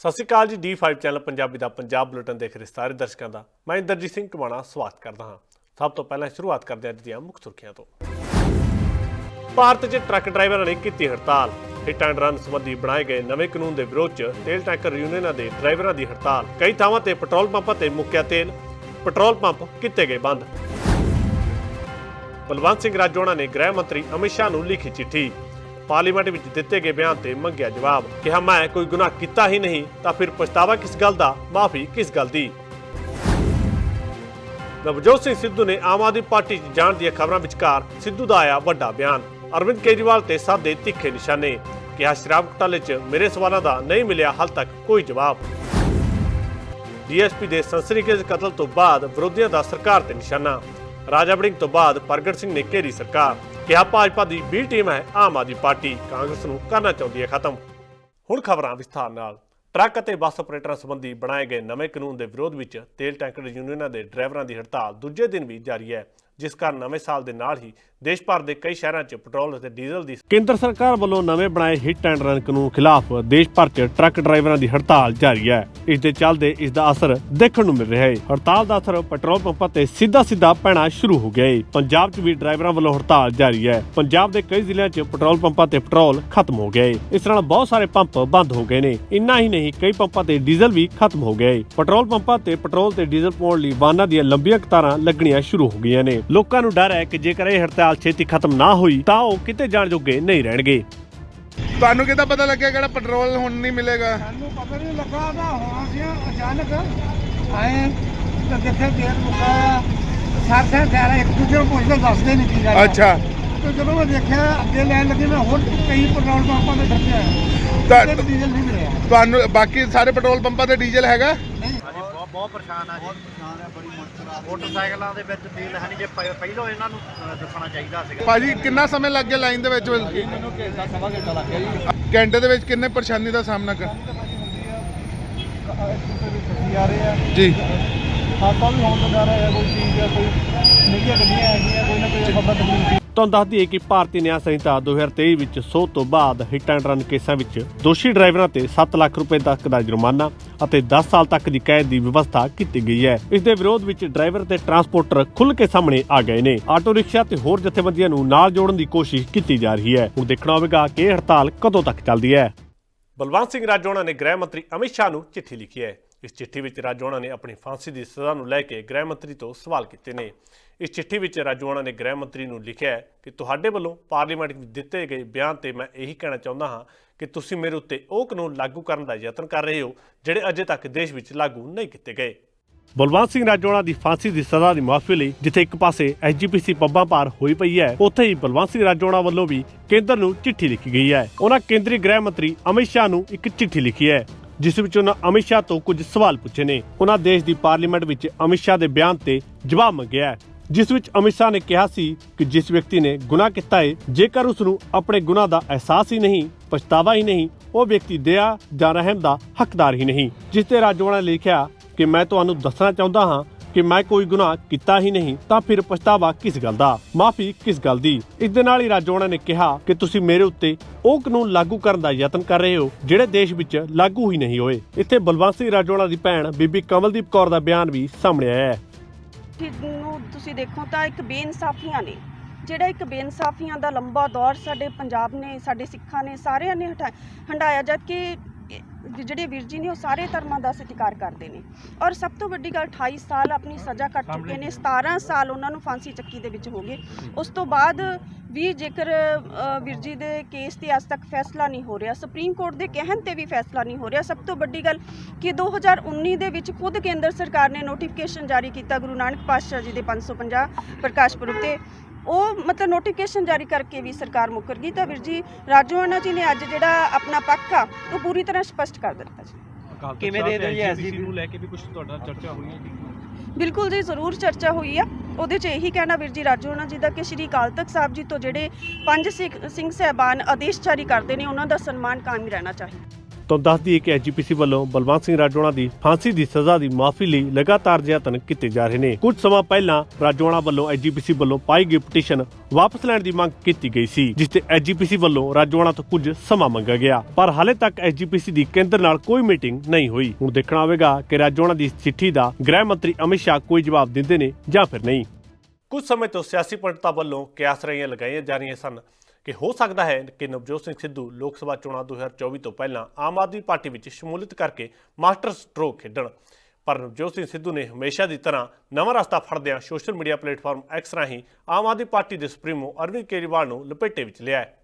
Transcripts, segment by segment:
ਸਤਿ ਸ਼੍ਰੀ ਅਕਾਲ ਜੀ D5 channel Punjabi ਦਾ ਪੰਜਾਬ ਬੁਲੇਟਿਨ ਦੇਖ ਰਹੇ ਸਾਰੇ ਦਰਸ਼ਕਾਂ ਦਾ। ਮੈਂ ਇੰਦਰਜੀਤ ਸਿੰਘ ਕਮਾਣਾ ਸਵਾਗਤ ਕਰਦਾ ਹਾਂ। ਸਭ ਤੋਂ ਪਹਿਲਾਂ ਸ਼ੁਰੂਆਤ ਕਰਦੇ ਹਾਂ ਅੱਜ ਦੀਆਂ ਮੁੱਖ ਸੁਰਖੀਆਂ ਤੋਂ। ਭਾਰਤ 'ਚ ਟਰੱਕ ਡਰਾਈਵਰਾਂ ਨੇ ਕੀਤੀ ਹੜਤਾਲ। ਹਿੱਟ ਐਂਡ ਰਨ ਸੰਬੰਧੀ ਬਣਾਏ ਗਏ ਨਵੇਂ ਕਾਨੂੰਨ ਦੇ ਵਿਰੋਧ 'ਚ ਤੇਲ ਟੈਂਕਰ ਯੂਨੀਅਨਾਂ ਦੇ ਡਰਾਈਵਰਾਂ ਦੀ ਹੜਤਾਲ। ਕਈ ਥਾਵਾਂ ਤੇ ਪੈਟਰੋਲ ਪੰਪਾਂ ਤੇ ਮੁੱਕਿਆ ਤੇਲ। ਪੈਟਰੋਲ ਪੰਪ ਕੀਤੇ ਗਏ ਬੰਦ। ਬਲਵੰਤ ਸਿੰਘ ਰਾਜੋਣਾ ਨੇ ਗ੍ਰਹਿ ਮੰਤਰੀ ਅਮਿਤ ਸ਼ਾਹ ਨੂੰ ਲਿਖੀ ਚਿੱਠੀ। ਪਾਰਲੀਮੈਂਟ ਵਿੱਚ ਦਿੱਤੇ ਗਏ ਬਿਆਨ ਤੇ ਮੰਗਿਆ ਜਵਾਬ। ਕਿਹਾ, ਮੈਂ ਕੋਈ ਗੁਨਾਹ ਕੀਤਾ ਹੀ ਨਹੀਂ, ਤਾਂ ਫਿਰ ਪਛਤਾਵਾ ਕਿਸ ਗੱਲ ਦਾ? ਮਾਫੀ ਕਿਸ ਗੱਲ ਦੀ? ਨਵਜੋਤ ਸਿੰਘ ਸਿੱਧੂ ਨੇ ਆਮ ਆਦਮੀ ਪਾਰਟੀ 'ਚ ਜਾਣ ਦੀਆਂ ਖਬਰਾਂ ਵਿਚਕਾਰ ਸਿੱਧੂ ਦਾ ਆਇਆ ਵੱਡਾ ਬਿਆਨ। ਅਰਵਿੰਦ ਕੇਜਰੀਵਾਲ ਤੇ ਸਾਦੇ ਤਿੱਖੇ ਨਿਸ਼ਾਨੇ। ਕਿਹਾ, ਸ਼ਰਾਬ ਘੁਟਾਲੇ 'ਚ ਮੇਰੇ ਸਵਾਲਾਂ ਦਾ ਨਹੀਂ ਮਿਲਿਆ, ਹਾਲ ਤੱਕ ਕੋਈ ਜਵਾਬ। ਡੀਐਸਪੀ ਦੇ ਸੰਸਰੀਕੇਜ ਕਤਲ ਤੋਂ ਬਾਅਦ ਵਿਰੋਧੀਆਂ ਦਾ ਸਰਕਾਰ ਤੇ ਨਿਸ਼ਾਨਾ। ਰਾਜਾ ਬੜਿੰਗ ਤੋਂ ਬਾਅਦ ਪ੍ਰਗਟ ਸਿੰਘ ਨੇ ਘੇਰੀ ਸਰਕਾਰ। ਕਿਹਾ ਭਾਜਪਾ ਦੀ ਬੀ ਟੀਮ ਹੈ, ਆਮ ਆਦਮੀ ਪਾਰਟੀ। ਕਾਂਗਰਸ ਨੂੰ ਕਰਨਾ ਚਾਹੁੰਦੀ ਹੈ ਖਤਮ। ਹੁਣ ਖਬਰਾਂ ਵਿਸਥਾਰ ਨਾਲ। ਟਰੱਕ ਅਤੇ ਬੱਸ ਆਪਰੇਟਰਾਂ ਸੰਬੰਧੀ ਬਣਾਏ ਗਏ ਨਵੇਂ ਕਾਨੂੰਨ ਦੇ ਵਿਰੋਧ ਵਿੱਚ ਤੇਲ ਟੈਂਕਰ ਯੂਨੀਅਨਾਂ ਦੇ ਡਰਾਈਵਰਾਂ ਦੀ ਹੜਤਾਲ ਦੂਜੇ ਦਿਨ ਵੀ ਜਾਰੀ ਹੈ, ਜਿਸ ਕਾਰਨ ਨਵੇਂ ਸਾਲ ਦੇ ਨਾਲ ਹੀ ਦੇਸ਼ ਭਰ ਦੇ ਕਈ ਸ਼ਹਿਰਾਂ 'ਚ ਪੈਟਰੋਲ ਅਤੇ ਡੀਜ਼ਲ ਦੀ ਕੇਂਦਰ ਸਰਕਾਰ ਵੱਲੋਂ ਨਵੇਂ ਬਣਾਏ ਹਿੱਟ ਐਂਡ ਰਨ ਕਾਨੂੰਨ ਖਿਲਾਫ ਦੇਸ਼ ਭਰ 'ਚ ਟਰੱਕ ਡਰਾਈਵਰਾਂ ਦੀ ਹੜਤਾਲ ਜਾਰੀ ਹੈ। ਇਸ ਦੇ ਚੱਲਦੇ ਇਸ ਦਾ ਅਸਰ ਦੇਖਣ ਨੂੰ ਮਿਲ ਰਿਹਾ ਹੈ। ਹੜਤਾਲ ਦਾ ਅਸਰ ਪੈਟਰੋਲ ਪੰਪਾਂ ਤੇ ਸਿੱਧਾ ਸਿੱਧਾ ਪੈਣਾ ਸ਼ੁਰੂ ਹੋ ਗਿਆ ਹੈ। ਪੰਜਾਬ 'ਚ ਵੀ ਡਰਾਈਵਰਾਂ ਵੱਲੋਂ ਹੜਤਾਲ ਜਾਰੀ ਹੈ। ਪੰਜਾਬ ਦੇ ਕਈ ਜ਼ਿਲ੍ਹਿਆਂ 'ਚ ਪੈਟਰੋਲ ਪੰਪਾਂ ਤੇ ਪੈਟਰੋਲ ਖਤਮ ਹੋ ਗਿਆ ਹੈ। ਇਸ ਨਾਲ ਬਹੁਤ ਸਾਰੇ ਪੰਪ ਬੰਦ ਹੋ ਗਏ ਨੇ। ਇੰਨਾ ਹੀ ਨਹੀਂ, ਕਈ ਪੰਪਾਂ ਤੇ ਡੀਜ਼ਲ ਵੀ ਖਤਮ ਹੋ ਗਿਆ ਹੈ। ਪੈਟਰੋਲ ਪੰਪਾਂ ਤੇ ਪੈਟਰੋਲ ਤੇ ਡੀਜ਼ਲ ਪਾਉਣ ਲਈ ਵਾਹਨਾਂ ਦੀਆਂ ਲੰਬੀਆਂ ਕਤਾਰਾਂ ਲੱਗਣੀਆਂ ਸ਼ੁਰੂ ਹੋ ਗਈਆਂ ਨੇ। ਲੋਕਾਂ ਨੂੰ ਡਰ ਹੈ ਕਿ ਜੇਕਰ ਇਹ ਹੜਤਾਲ ਛੇਤੀ ਖਤਮ ਨਾ ਹੋਈ ਤਾਂ ਉਹ ਕਿਤੇ ਜਾਣ ਜੋਗੇ ਨਹੀਂ ਰਹਿਣਗੇ। ਤੁਹਾਨੂੰ ਕਿੱਦਾਂ ਪਤਾ ਲੱਗਿਆ ਕਿਹੜਾ ਪੈਟਰੋਲ ਹੁਣ ਨਹੀਂ ਮਿਲੇਗਾ? ਸਾਨੂੰ ਪਤਾ ਨਹੀਂ ਲੱਗਾ ਨਾ ਹੋਣਾ ਸੀ ਅਚਾਨਕ ਆਏ ਤਾਂ ਦੇਖਿਆ ਤੇਲ ਮੁੱਕਾ ਸਾਥਾਂ ਸਾਰਾ ਇੱਕ ਦੂਜੇ ਨੂੰ ਪੁੱਛਦੇ ਦੱਸਦੇ ਨਹੀਂ ਕੀ ਗੱਲ। ਅੱਛਾ। ਤੇ ਜਦੋਂ ਮੈਂ ਦੇਖਿਆ ਅੱਗੇ ਲੈਣ ਲੱਗੇ ਮੈਂ ਹੋਰ ਕਈ ਪੈਟਰੋਲ ਪੰਪਾਂ ਤੇ ਡੱਕਿਆ ਤਾਂ- ਤੇ ਡੀਜ਼ਲ ਨਹੀਂ ਮਿਲਿਆ। ਤੁਹਾਨੂੰ ਬਾਕੀ ਸਾਰੇ ਪੈਟਰੋਲ ਪੰਪਾਂ ਤੇ ਡੀਜ਼ਲ ਹੈਗਾ? ਬਹੁਤ ਬਹੁਤ ਪਰੇਸ਼ਾਨ ਆ ਜੀ। ਮੋਟਰਸਾਈਕਲਾਂ ਦੇ ਵਿੱਚ ਤੇਲ ਹੈ ਨਹੀਂ ਜੇ ਪਹਿਲੋਂ ਇਹਨਾਂ ਨੂੰ ਅ, ਦੱਸਣਾ ਚਾਹੀਦਾ ਸੀਗਾ। ਭਾਜੀ ਕਿੰਨਾ ਸਮੇਂ ਲੱਗ ਗਿਆ ਲਾਈਨ ਦੇ ਵਿੱਚ? ਮੈਨੂੰ ਘੰਟਾ ਸਵਾ ਘੰਟਾ ਲੱਗ ਗਿਆ ਜੀ। ਘੰਟੇ ਦੇ ਵਿੱਚ ਕਿੰਨੇ ਪਰੇਸ਼ਾਨੀ ਦਾ ਸਾਹਮਣਾ ਕਰ ਆ ਰਹੇ ਆ। ਜੀ। ਹਾਦਸਾ ਵੀ ਹੋਣ ਲੱਗਾ ਰਿਹਾ ਕੋਈ ਚੀਜ਼ ਆ ਕੋਈ ਮਹਿੰਗੀਆਂ ਗੱਡੀਆਂ ਹੈਗੀਆਂ ਕੋਈ ਨਾ ਕੋਈ ਖਬਰ ਤਕਲੀਫ ਤੁਹਾਨੂੰ ਦੱਸ ਦਈਏ ਕਿ ਭਾਰਤੀ ਨਿਆਂ ਸੰਹਿਤਾ 2023 ਵਿੱਚ ਸੋਧ ਤੋਂ ਬਾਅਦ ਹਿੱਟ ਐਂਡ ਰਨ ਕੇਸਾਂ ਵਿੱਚ ਦੋਸ਼ੀ ਡਰਾਈਵਰਾਂ ਤੇ 7 ਲੱਖ ਰੁਪਏ ਤੱਕ ਦਾ ਜੁਰਮਾਨਾ ਅਤੇ 10 ਸਾਲ ਤੱਕ ਦੀ ਕੈਦ ਦੀ ਵਿਵਸਥਾ ਕੀਤੀ ਗਈ ਹੈ। ਇਸ ਦੇ ਵਿਰੋਧ ਵਿੱਚ ਡਰਾਈਵਰ ਤੇ ਟਰਾਂਸਪੋਰਟਰ ਖੁੱਲ੍ਹ ਕੇ ਸਾਹਮਣੇ ਆ ਗਏ ਨੇ। ਆਟੋ ਰਿਕਸ਼ਾ ਤੇ ਹੋਰ ਜਥੇਬੰਦੀਆਂ ਨੂੰ ਨਾਲ ਜੋੜਨ ਦੀ ਕੋਸ਼ਿਸ਼ ਕੀਤੀ ਜਾ ਰਹੀ ਹੈ। ਹੁਣ ਦੇਖਣਾ ਹੋਵੇਗਾ ਕਿ ਇਹ ਹੜਤਾਲ ਕਦੋਂ ਤੱਕ ਚੱਲਦੀ ਹੈ। ਬਲਵੰਤ ਸਿੰਘ ਰਾਜੋਣਾ ਨੇ ਗ੍ਰਹਿ ਮੰਤਰੀ ਅਮਿਤ ਸ਼ਾਹ ਨੂੰ ਚਿੱਠੀ ਲਿਖੀ ਹੈ। ਇਸ ਚਿੱਠੀ ਵਿੱਚ ਰਾਜੋਣਾ ਨੇ ਆਪਣੀ ਫਾਂਸੀ ਦੀ ਸਜ਼ਾ ਨੂੰ ਲੈ ਕੇ ਗ੍ਰਹਿ ਮੰਤਰੀ ਤੋਂ ਸਵਾਲ ਕੀਤੇ ਨੇ। ਇਸ ਚਿੱਠੀ ਵਿੱਚ ਰਾਜੋਣਾ ਨੇ ਗ੍ਰਹਿ ਮੰਤਰੀ ਨੂੰ ਲਿਖਿਆ ਹੈ ਕਿ ਤੁਹਾਡੇ ਵੱਲੋਂ ਪਾਰਲੀਮੈਂਟ ਵਿੱਚ ਦਿੱਤੇ ਗਏ ਬਿਆਨ ਤੇ ਮੈਂ ਇਹੀ ਕਹਿਣਾ ਚਾਹੁੰਦਾ ਹਾਂ ਕਿ ਤੁਸੀਂ ਮੇਰੇ ਉੱਤੇ ਉਹ ਕਾਨੂੰਨ ਲਾਗੂ ਕਰਨ ਦਾ ਯਤਨ ਕਰ ਰਹੇ ਹੋ, ਜਿਹੜੇ ਅਜੇ ਤੱਕ ਦੇਸ਼ ਵਿੱਚ ਲਾਗੂ ਨਹੀਂ ਕੀਤੇ ਗਏ। ਬਲਵੰਤ ਸਿੰਘ ਰਾਜੋਣਾ ਦੀ ਫਾਂਸੀ ਦੀ ਸਜ਼ਾ ਦੀ ਮਾਫੀ ਲਈ ਜਿੱਥੇ ਇੱਕ ਪਾਸੇ ਐਸਜੀਪੀਸੀ ਪੱਬਾਂ ਪਾਰ ਹੋਈ ਪਈ ਹੈ, ਉੱਥੇ ਹੀ ਬਲਵੰਤ ਸਿੰਘ ਰਾਜੋਣਾ ਵੱਲੋਂ ਵੀ ਕੇਂਦਰ ਨੂੰ ਚਿੱਠੀ ਲਿਖੀ ਗਈ ਹੈ। ਉਹਨਾਂ ਕੇਂਦਰੀ ਗ੍ਰਹਿ ਮੰਤਰੀ ਅਮਿਤ ਸ਼ਾਹ ਨੂੰ ਇੱਕ ਚਿੱਠੀ ਲਿਖੀ ਹੈ, ਜਿਸ ਵਿੱਚ ਉਹਨਾਂ ਅਮਿਤ ਸ਼ਾਹ ਤੋਂ ਕੁਝ ਸਵਾਲ ਪੁੱਛੇ ਨੇ। ਉਹਨਾਂ ਦੇਸ਼ ਦੀ ਪਾਰਲੀਮੈਂਟ ਵਿੱਚ ਅਮਿਤ ਸ਼ਾਹ ਦੇ ਬਿਆਨ ਤੇ ਜਵਾਬ ਮੰਗਿਆ ਹੈ। ਜਿਸ ਵਿੱਚ ਅਮਿਤ ਸ਼ਾਹ ਨੇ ਕਿਹਾ ਸੀ ਕਿ ਜਿਸ ਵਿਅਕਤੀ ਨੇ ਗੁਨਾਹ ਕੀਤਾ ਹੈ ਜੇਕਰ ਉਸ ਨੂੰ ਆਪਣੇ ਗੁਨਾਹ ਦਾ ਅਹਿਸਾਸ ਹੀ ਨਹੀਂ, ਪਛਤਾਵਾ ਹੀ ਨਹੀਂ, ਉਹ ਵਿਅਕਤੀ ਦਇਆ ਜਾਂ ਰਹਿਮ ਦਾ ਹੱਕਦਾਰ ਹੀ ਨਹੀਂ। ਜਿਸ ਤੇ ਰਾਜੋਆਣਾ ਨੇ ਲਿਖਿਆ ਕਿ ਮੈਂ ਤੁਹਾਨੂੰ ਦੱਸਣਾ ਚਾਹੁੰਦਾ ਹਾਂ ਕਿ ਮੈਂ ਕੋਈ ਗੁਨਾਹ ਕੀਤਾ ਹੀ ਨਹੀਂ, ਤਾਂ ਫਿਰ ਪਛਤਾਵਾ ਕਿਸ ਗੱਲ ਦਾ? ਮਾਫੀ ਕਿਸ ਗੱਲ ਦੀ? ਇਸ ਦੇ ਨਾਲ ਹੀ ਰਾਜੋਣਾ ਨੇ ਕਿਹਾ ਕਿ ਤੁਸੀਂ ਮੇਰੇ ਉੱਤੇ ਉਹ ਕਾਨੂੰਨ ਲਾਗੂ ਕਰਨ ਦਾ ਯਤਨ ਕਰ ਰਹੇ ਹੋ, ਜਿਹੜੇ ਦੇਸ਼ ਵਿੱਚ ਲਾਗੂ ਹੀ ਨਹੀਂ ਹੋਏ। ਇੱਥੇ ਬਲਵੰਤ ਸਿੰਘ ਰਾਜੋਣਾ ਦੀ ਭੈਣ ਬੀਬੀ ਕਮਲਦੀਪ ਕੌਰ ਦਾ ਬਿਆਨ ਵੀ ਸਾਹਮਣੇ ਆਇਆ ਹੈ। ਚੀਜ਼ ਨੂੰ ਤੁਸੀਂ ਦੇਖੋ ਤਾਂ ਇੱਕ ਬੇਇਨਸਾਫੀਆਂ ਨੇ। ਜਿਹੜਾ ਇੱਕ ਬੇਇਨਸਾਫੀਆਂ ਦਾ ਲੰਬਾ ਦੌਰ ਸਾਡੇ ਪੰਜਾਬ ਨੇ, ਸਾਡੇ ਸਿੱਖਾਂ ਨੇ ਸਾਰਿਆਂ ਨੇ ਹਟਾ ਹੰਡਾਇਆ ਜਦ ਕਿ ਜਿਹੜੇ ਵੀਰ ਜੀ ਨੇ ਉਹ ਸਾਰੇ ਧਰਮਾਂ ਦਾ ਸਤਿਕਾਰ ਕਰਦੇ ਨੇ। ਔਰ ਸਭ ਤੋਂ ਵੱਡੀ ਗੱਲ 28 ਸਾਲ ਆਪਣੀ ਸਜ਼ਾ ਕੱਟ ਚੁੱਕੇ ਨੇ 17 ਸਾਲ ਉਹਨਾਂ ਨੂੰ ਫਾਂਸੀ ਚੱਕੀ ਦੇ ਵਿੱਚ ਹੋ ਗਏ। ਉਸ ਤੋਂ ਬਾਅਦ ਵੀ ਜੇਕਰ ਵੀਰ ਜੀ ਦੇ ਕੇਸ ਤੇ ਅੱਜ ਤੱਕ ਫੈਸਲਾ ਨਹੀਂ ਹੋ ਰਿਹਾ ਸੁਪਰੀਮ ਕੋਰਟ ਦੇ ਕਹਿਣ ਤੇ ਵੀ ਫੈਸਲਾ ਨਹੀਂ ਹੋ ਰਿਹਾ। ਸਭ ਤੋਂ ਵੱਡੀ ਗੱਲ ਕਿ 2019 ਦੇ ਵਿੱਚ ਖੁਦ ਕੇਂਦਰ ਸਰਕਾਰ ਨੇ ਨੋਟੀਫਿਕੇਸ਼ਨ ਜਾਰੀ ਕੀਤਾ ਗੁਰੂ ਨਾਨਕ ਪਾਤਸ਼ਾਹ ਜੀ ਦੇ 550 ਪ੍ਰਕਾਸ਼ ਪੁਰਬ ਤੇ। ਉਹ ਮਤਲਬ ਨੋਟੀਫਿਕੇਸ਼ਨ ਜਾਰੀ ਕਰਕੇ ਵੀ ਸਰਕਾਰ ਮੁੱਕਰ ਗਈ। ਤਾਂ ਵੀਰ ਜੀ ਰਾਜੋਆਣਾ ਜੀ ਨੇ ਅੱਜ ਜਿਹੜਾ ਆਪਣਾ ਪੱਖ ਆ ਉਹ ਪੂਰੀ ਤਰ੍ਹਾਂ ਸਪਸ਼ਟ ਕਰ ਦਿੱਤਾ ਜੀ। ਕਿਵੇਂ ਦੇ ਜੀ ਐਸਜੀਪੀ ਨੂੰ ਲੈ ਬਿਲਕੁਲ ਜੀ ਜ਼ਰੂਰ ਚਰਚਾ ਹੋਈ ਆ। ਉਹਦੇ 'ਚ ਇਹੀ ਕਹਿਣਾ ਵੀਰ ਜੀ ਰਾਜੋਆਣਾ ਜੀ ਦਾ ਕਿ ਸ਼੍ਰੀ ਅਕਾਲ ਤਖਤ ਸਾਹਿਬ ਜੀ ਤੋਂ ਜਿਹੜੇ ਪੰਜ ਸਿੱਖ ਸਿੰਘ ਸਹਿਬਾਨ ਆਦੇਸ਼ ਜਾਰੀ ਕਰਦੇ ਨੇ ਉਹਨਾਂ ਦਾ ਸਨਮਾਨ ਕਾਇਮ ਰਹਿਣਾ ਚਾਹੀਦਾ। ਤੋਂ ਦੱਸ ਦਈਏ ਕਿ ਐਜੀਪੀਸੀ ਵੱਲੋਂ ਬਲਵੰਤ ਸਿੰਘ ਰਾਜੋਣਾ ਦੀ ਫਾਂਸੀ ਦੀ ਸਜ਼ਾ ਦੀ ਮਾਫੀ ਲਈ ਲਗਾਤਾਰ ਯਤਨ ਕੀਤੇ ਜਾ ਰਹੇ ਨੇ। ਕੁਝ ਸਮਾਂ ਪਹਿਲਾਂ ਰਾਜੋਣਾ ਵੱਲੋਂ ਐਜੀਪੀਸੀ ਵੱਲੋਂ ਪਾਈ ਗਈ ਪਟੀਸ਼ਨ ਵਾਪਸ ਲੈਣ ਦੀ ਮੰਗ ਕੀਤੀ ਗਈ ਸੀ, ਜਿਸ ਤੇ ਐਜੀਪੀਸੀ ਵੱਲੋਂ ਰਾਜੋਣਾ ਤੋਂ ਕੁਝ ਸਮਾਂ ਮੰਗਿਆ ਗਿਆ। ਪਰ ਹਾਲੇ ਤੱਕ ਐਜੀਪੀਸੀ ਦੀ ਕੇਂਦਰ ਨਾਲ ਕੋਈ ਮੀਟਿੰਗ ਨਹੀਂ ਹੋਈ। ਹੁਣ ਦੇਖਣਾ ਹੋਵੇਗਾ ਕਿ ਰਾਜੋਣਾ ਦੀ ਚਿੱਠੀ ਦਾ ਗ੍ਰਹਿ ਮੰਤਰੀ ਅਮਿਤ ਸ਼ਾਹ ਕੋਈ ਜਵਾਬ ਦਿੰਦੇ ਨੇ ਜਾਂ ਫਿਰ ਨਹੀਂ। ਕੁਝ ਸਮੇਂ ਤੋਂ ਸਿਆਸੀ ਪੰਡਤਾਂ ਵੱਲੋਂ ਕਿਆਸ ਰਹੀਆਂ ਲਗਾਈਆਂ ਜਾ ਰਹੀਆਂ ਸਨ। ਕਿ ਹੋ ਸਕਦਾ ਹੈ ਕਿ ਨਵਜੋਤ ਸਿੰਘ ਸਿੱਧੂ ਲੋਕ ਸਭਾ ਚੋਣਾਂ 2024 ਤੋਂ ਪਹਿਲਾਂ ਆਮ ਆਦਮੀ ਪਾਰਟੀ ਵਿੱਚ ਸ਼ਮੂਲੀਅਤ ਕਰਕੇ ਮਾਸਟਰ ਸਟ੍ਰੋਕ ਖੇਡਣ। ਪਰ ਨਵਜੋਤ ਸਿੰਘ ਸਿੱਧੂ ਨੇ ਹਮੇਸ਼ਾ ਦੀ ਤਰ੍ਹਾਂ ਨਵਾਂ ਰਸਤਾ ਫੜਦਿਆਂ ਸੋਸ਼ਲ ਮੀਡੀਆ ਪਲੇਟਫਾਰਮ ਐਕਸ ਰਾਹੀਂ ਆਮ ਆਦਮੀ ਪਾਰਟੀ ਦੇ ਸੁਪਰੀਮੋ ਅਰਵਿੰਦ ਕੇਜਰੀਵਾਲ ਨੂੰ ਲਪੇਟੇ ਵਿੱਚ ਲਿਆ ਹੈ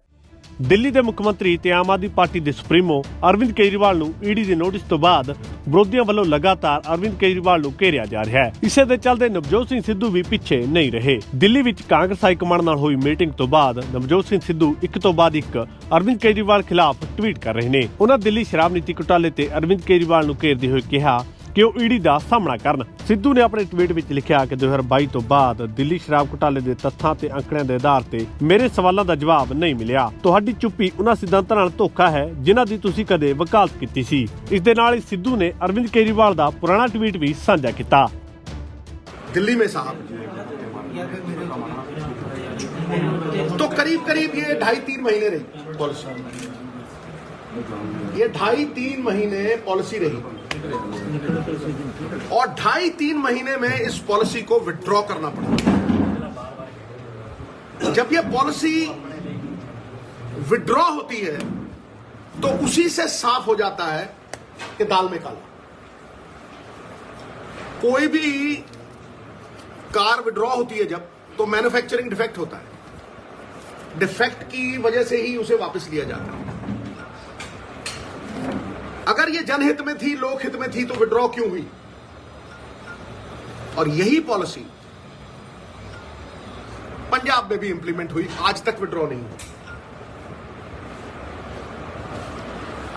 ਦਿੱਲੀ ਦੇ ਮੁੱਖ ਮੰਤਰੀ ਤੇ ਆਮ ਆਦਮੀ ਪਾਰਟੀ ਦੇ ਸੁਪਰੀਮੋ ਅਰਵਿੰਦ ਕੇਜਰੀਵਾਲ ਨੂੰ ਈਡੀ ਦੇ ਨੋਟਿਸ ਤੋਂ ਬਾਅਦ ਵਿਰੋਧੀਆਂ ਵੱਲੋਂ ਲਗਾਤਾਰ ਅਰਵਿੰਦ ਕੇਜਰੀਵਾਲ ਨੂੰ ਘੇਰਿਆ ਜਾ ਰਿਹਾ ਹੈ। ਇਸੇ ਦੇ ਚੱਲਦੇ ਨਵਜੋਤ ਸਿੰਘ ਸਿੱਧੂ ਵੀ ਪਿੱਛੇ ਨਹੀਂ ਰਹੇ। ਦਿੱਲੀ ਵਿੱਚ ਕਾਂਗਰਸ ਹਾਈ ਕਮਾਂਡ ਨਾਲ ਹੋਈ ਮੀਟਿੰਗ ਤੋਂ ਬਾਅਦ ਨਵਜੋਤ ਸਿੰਘ ਸਿੱਧੂ ਇੱਕ ਤੋਂ ਬਾਅਦ ਇੱਕ ਅਰਵਿੰਦ ਕੇਜਰੀਵਾਲ ਖਿਲਾਫ ਟਵੀਟ ਕਰ ਰਹੇ ਨੇ। ਉਹਨਾਂ ਦਿੱਲੀ ਸ਼ਰਾਬ ਨੀਤੀ ਘੁਟਾਲੇ ਤੇ ਅਰਵਿੰਦ ਕੇਜਰੀਵਾਲ ਨੂੰ ਘੇਰਦੇ ਹੋਏ ਕਿਹਾ ਕਿ ਉਹ ਈਡੀ ਦਾ ਸਾਹਮਣਾ ਕਰਨ ਸਿੱਧੂ ਨੇ ਆਪਣੇ ਟਵੀਟ ਵਿੱਚ ਲਿਖਿਆ ਕਿ 2022 ਤੋਂ ਬਾਅਦ ਦਿੱਲੀ ਸ਼ਰਾਬ ਘੁਟਾਲੇ ਦੇ ਤੱਥਾਂ ਤੇ ਅੰਕੜਿਆਂ ਦੇ ਆਧਾਰ ਤੇ ਮੇਰੇ ਸਵਾਲਾਂ ਦਾ ਜਵਾਬ ਨਹੀਂ ਮਿਲਿਆ ਤੁਹਾਡੀ ਚੁੱਪੀ ਉਹਨਾਂ ਸਿਧਾਂਤਾਂ ਨਾਲ ਧੋਖਾ ਹੈ ਜਿਨ੍ਹਾਂ ਦੀ ਤੁਸੀਂ ਕਦੇ ਵਕਾਲਤ ਕੀਤੀ ਸੀ ਇਸ ਦੇ ਨਾਲ ਹੀ ਸਿੱਧੂ ਨੇ ਅਰਵਿੰਦ ਕੇਜਰੀਵਾਲ ਦਾ ਪੁਰਾਣਾ ਟਵੀਟ ਵੀ ਸਾਂਝਾ ਕੀਤਾ दिल्ली में साहब तो करीब करीब ये ढाई तीन महीने रही पॉलिसी ये ढाई तीन महीने पॉलिसी रही और ढाई तीन महीने में इस पॉलिसी को विड्रॉ करना पड़ा। जब यह पॉलिसी विड्रॉ होती है तो उसी से साफ़ हो जाता है कि दाल में काला। कोई भी कार विड्रॉ होती है जब तो मैन्युफैक्चरिंग डिफेक्ट होता है। डिफेक्ट की वजह से ही उसे वापस लिया जाता है। अगर ये जनहित में थी, लोकहित में थी तो विड्रॉ क्यों हुई? और यही पॉलिसी पंजाब में भी इंप्लीमेंट हुई, आज तक विड्रॉ नहीं हुई।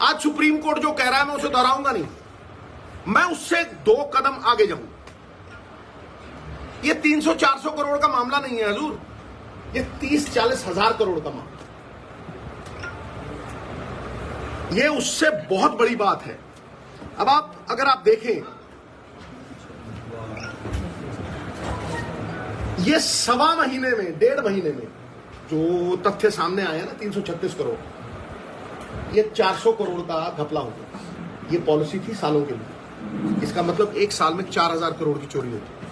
आज सुप्रीम कोर्ट जो कह रहा है, मैं उसे दोहराऊँगा नहीं। मैं उससे दो कदम आगे जाऊँगा ये 300-400 करोड़ का मामला नहीं है, हजूर। ये 30-40 हज़ार करोड़ का मामला। ये उससे बहुत बड़ी बात है अब आप अगर आप देखें ये सवा महीने में डेढ़ महीने में जो तथ्य सामने आए हैं ना 336 करोड़ ये 400 करोड़ का घपला हो गया ये पॉलिसी थी सालों के लिए इसका मतलब एक साल में 4000 करोड़ की चोरी होती है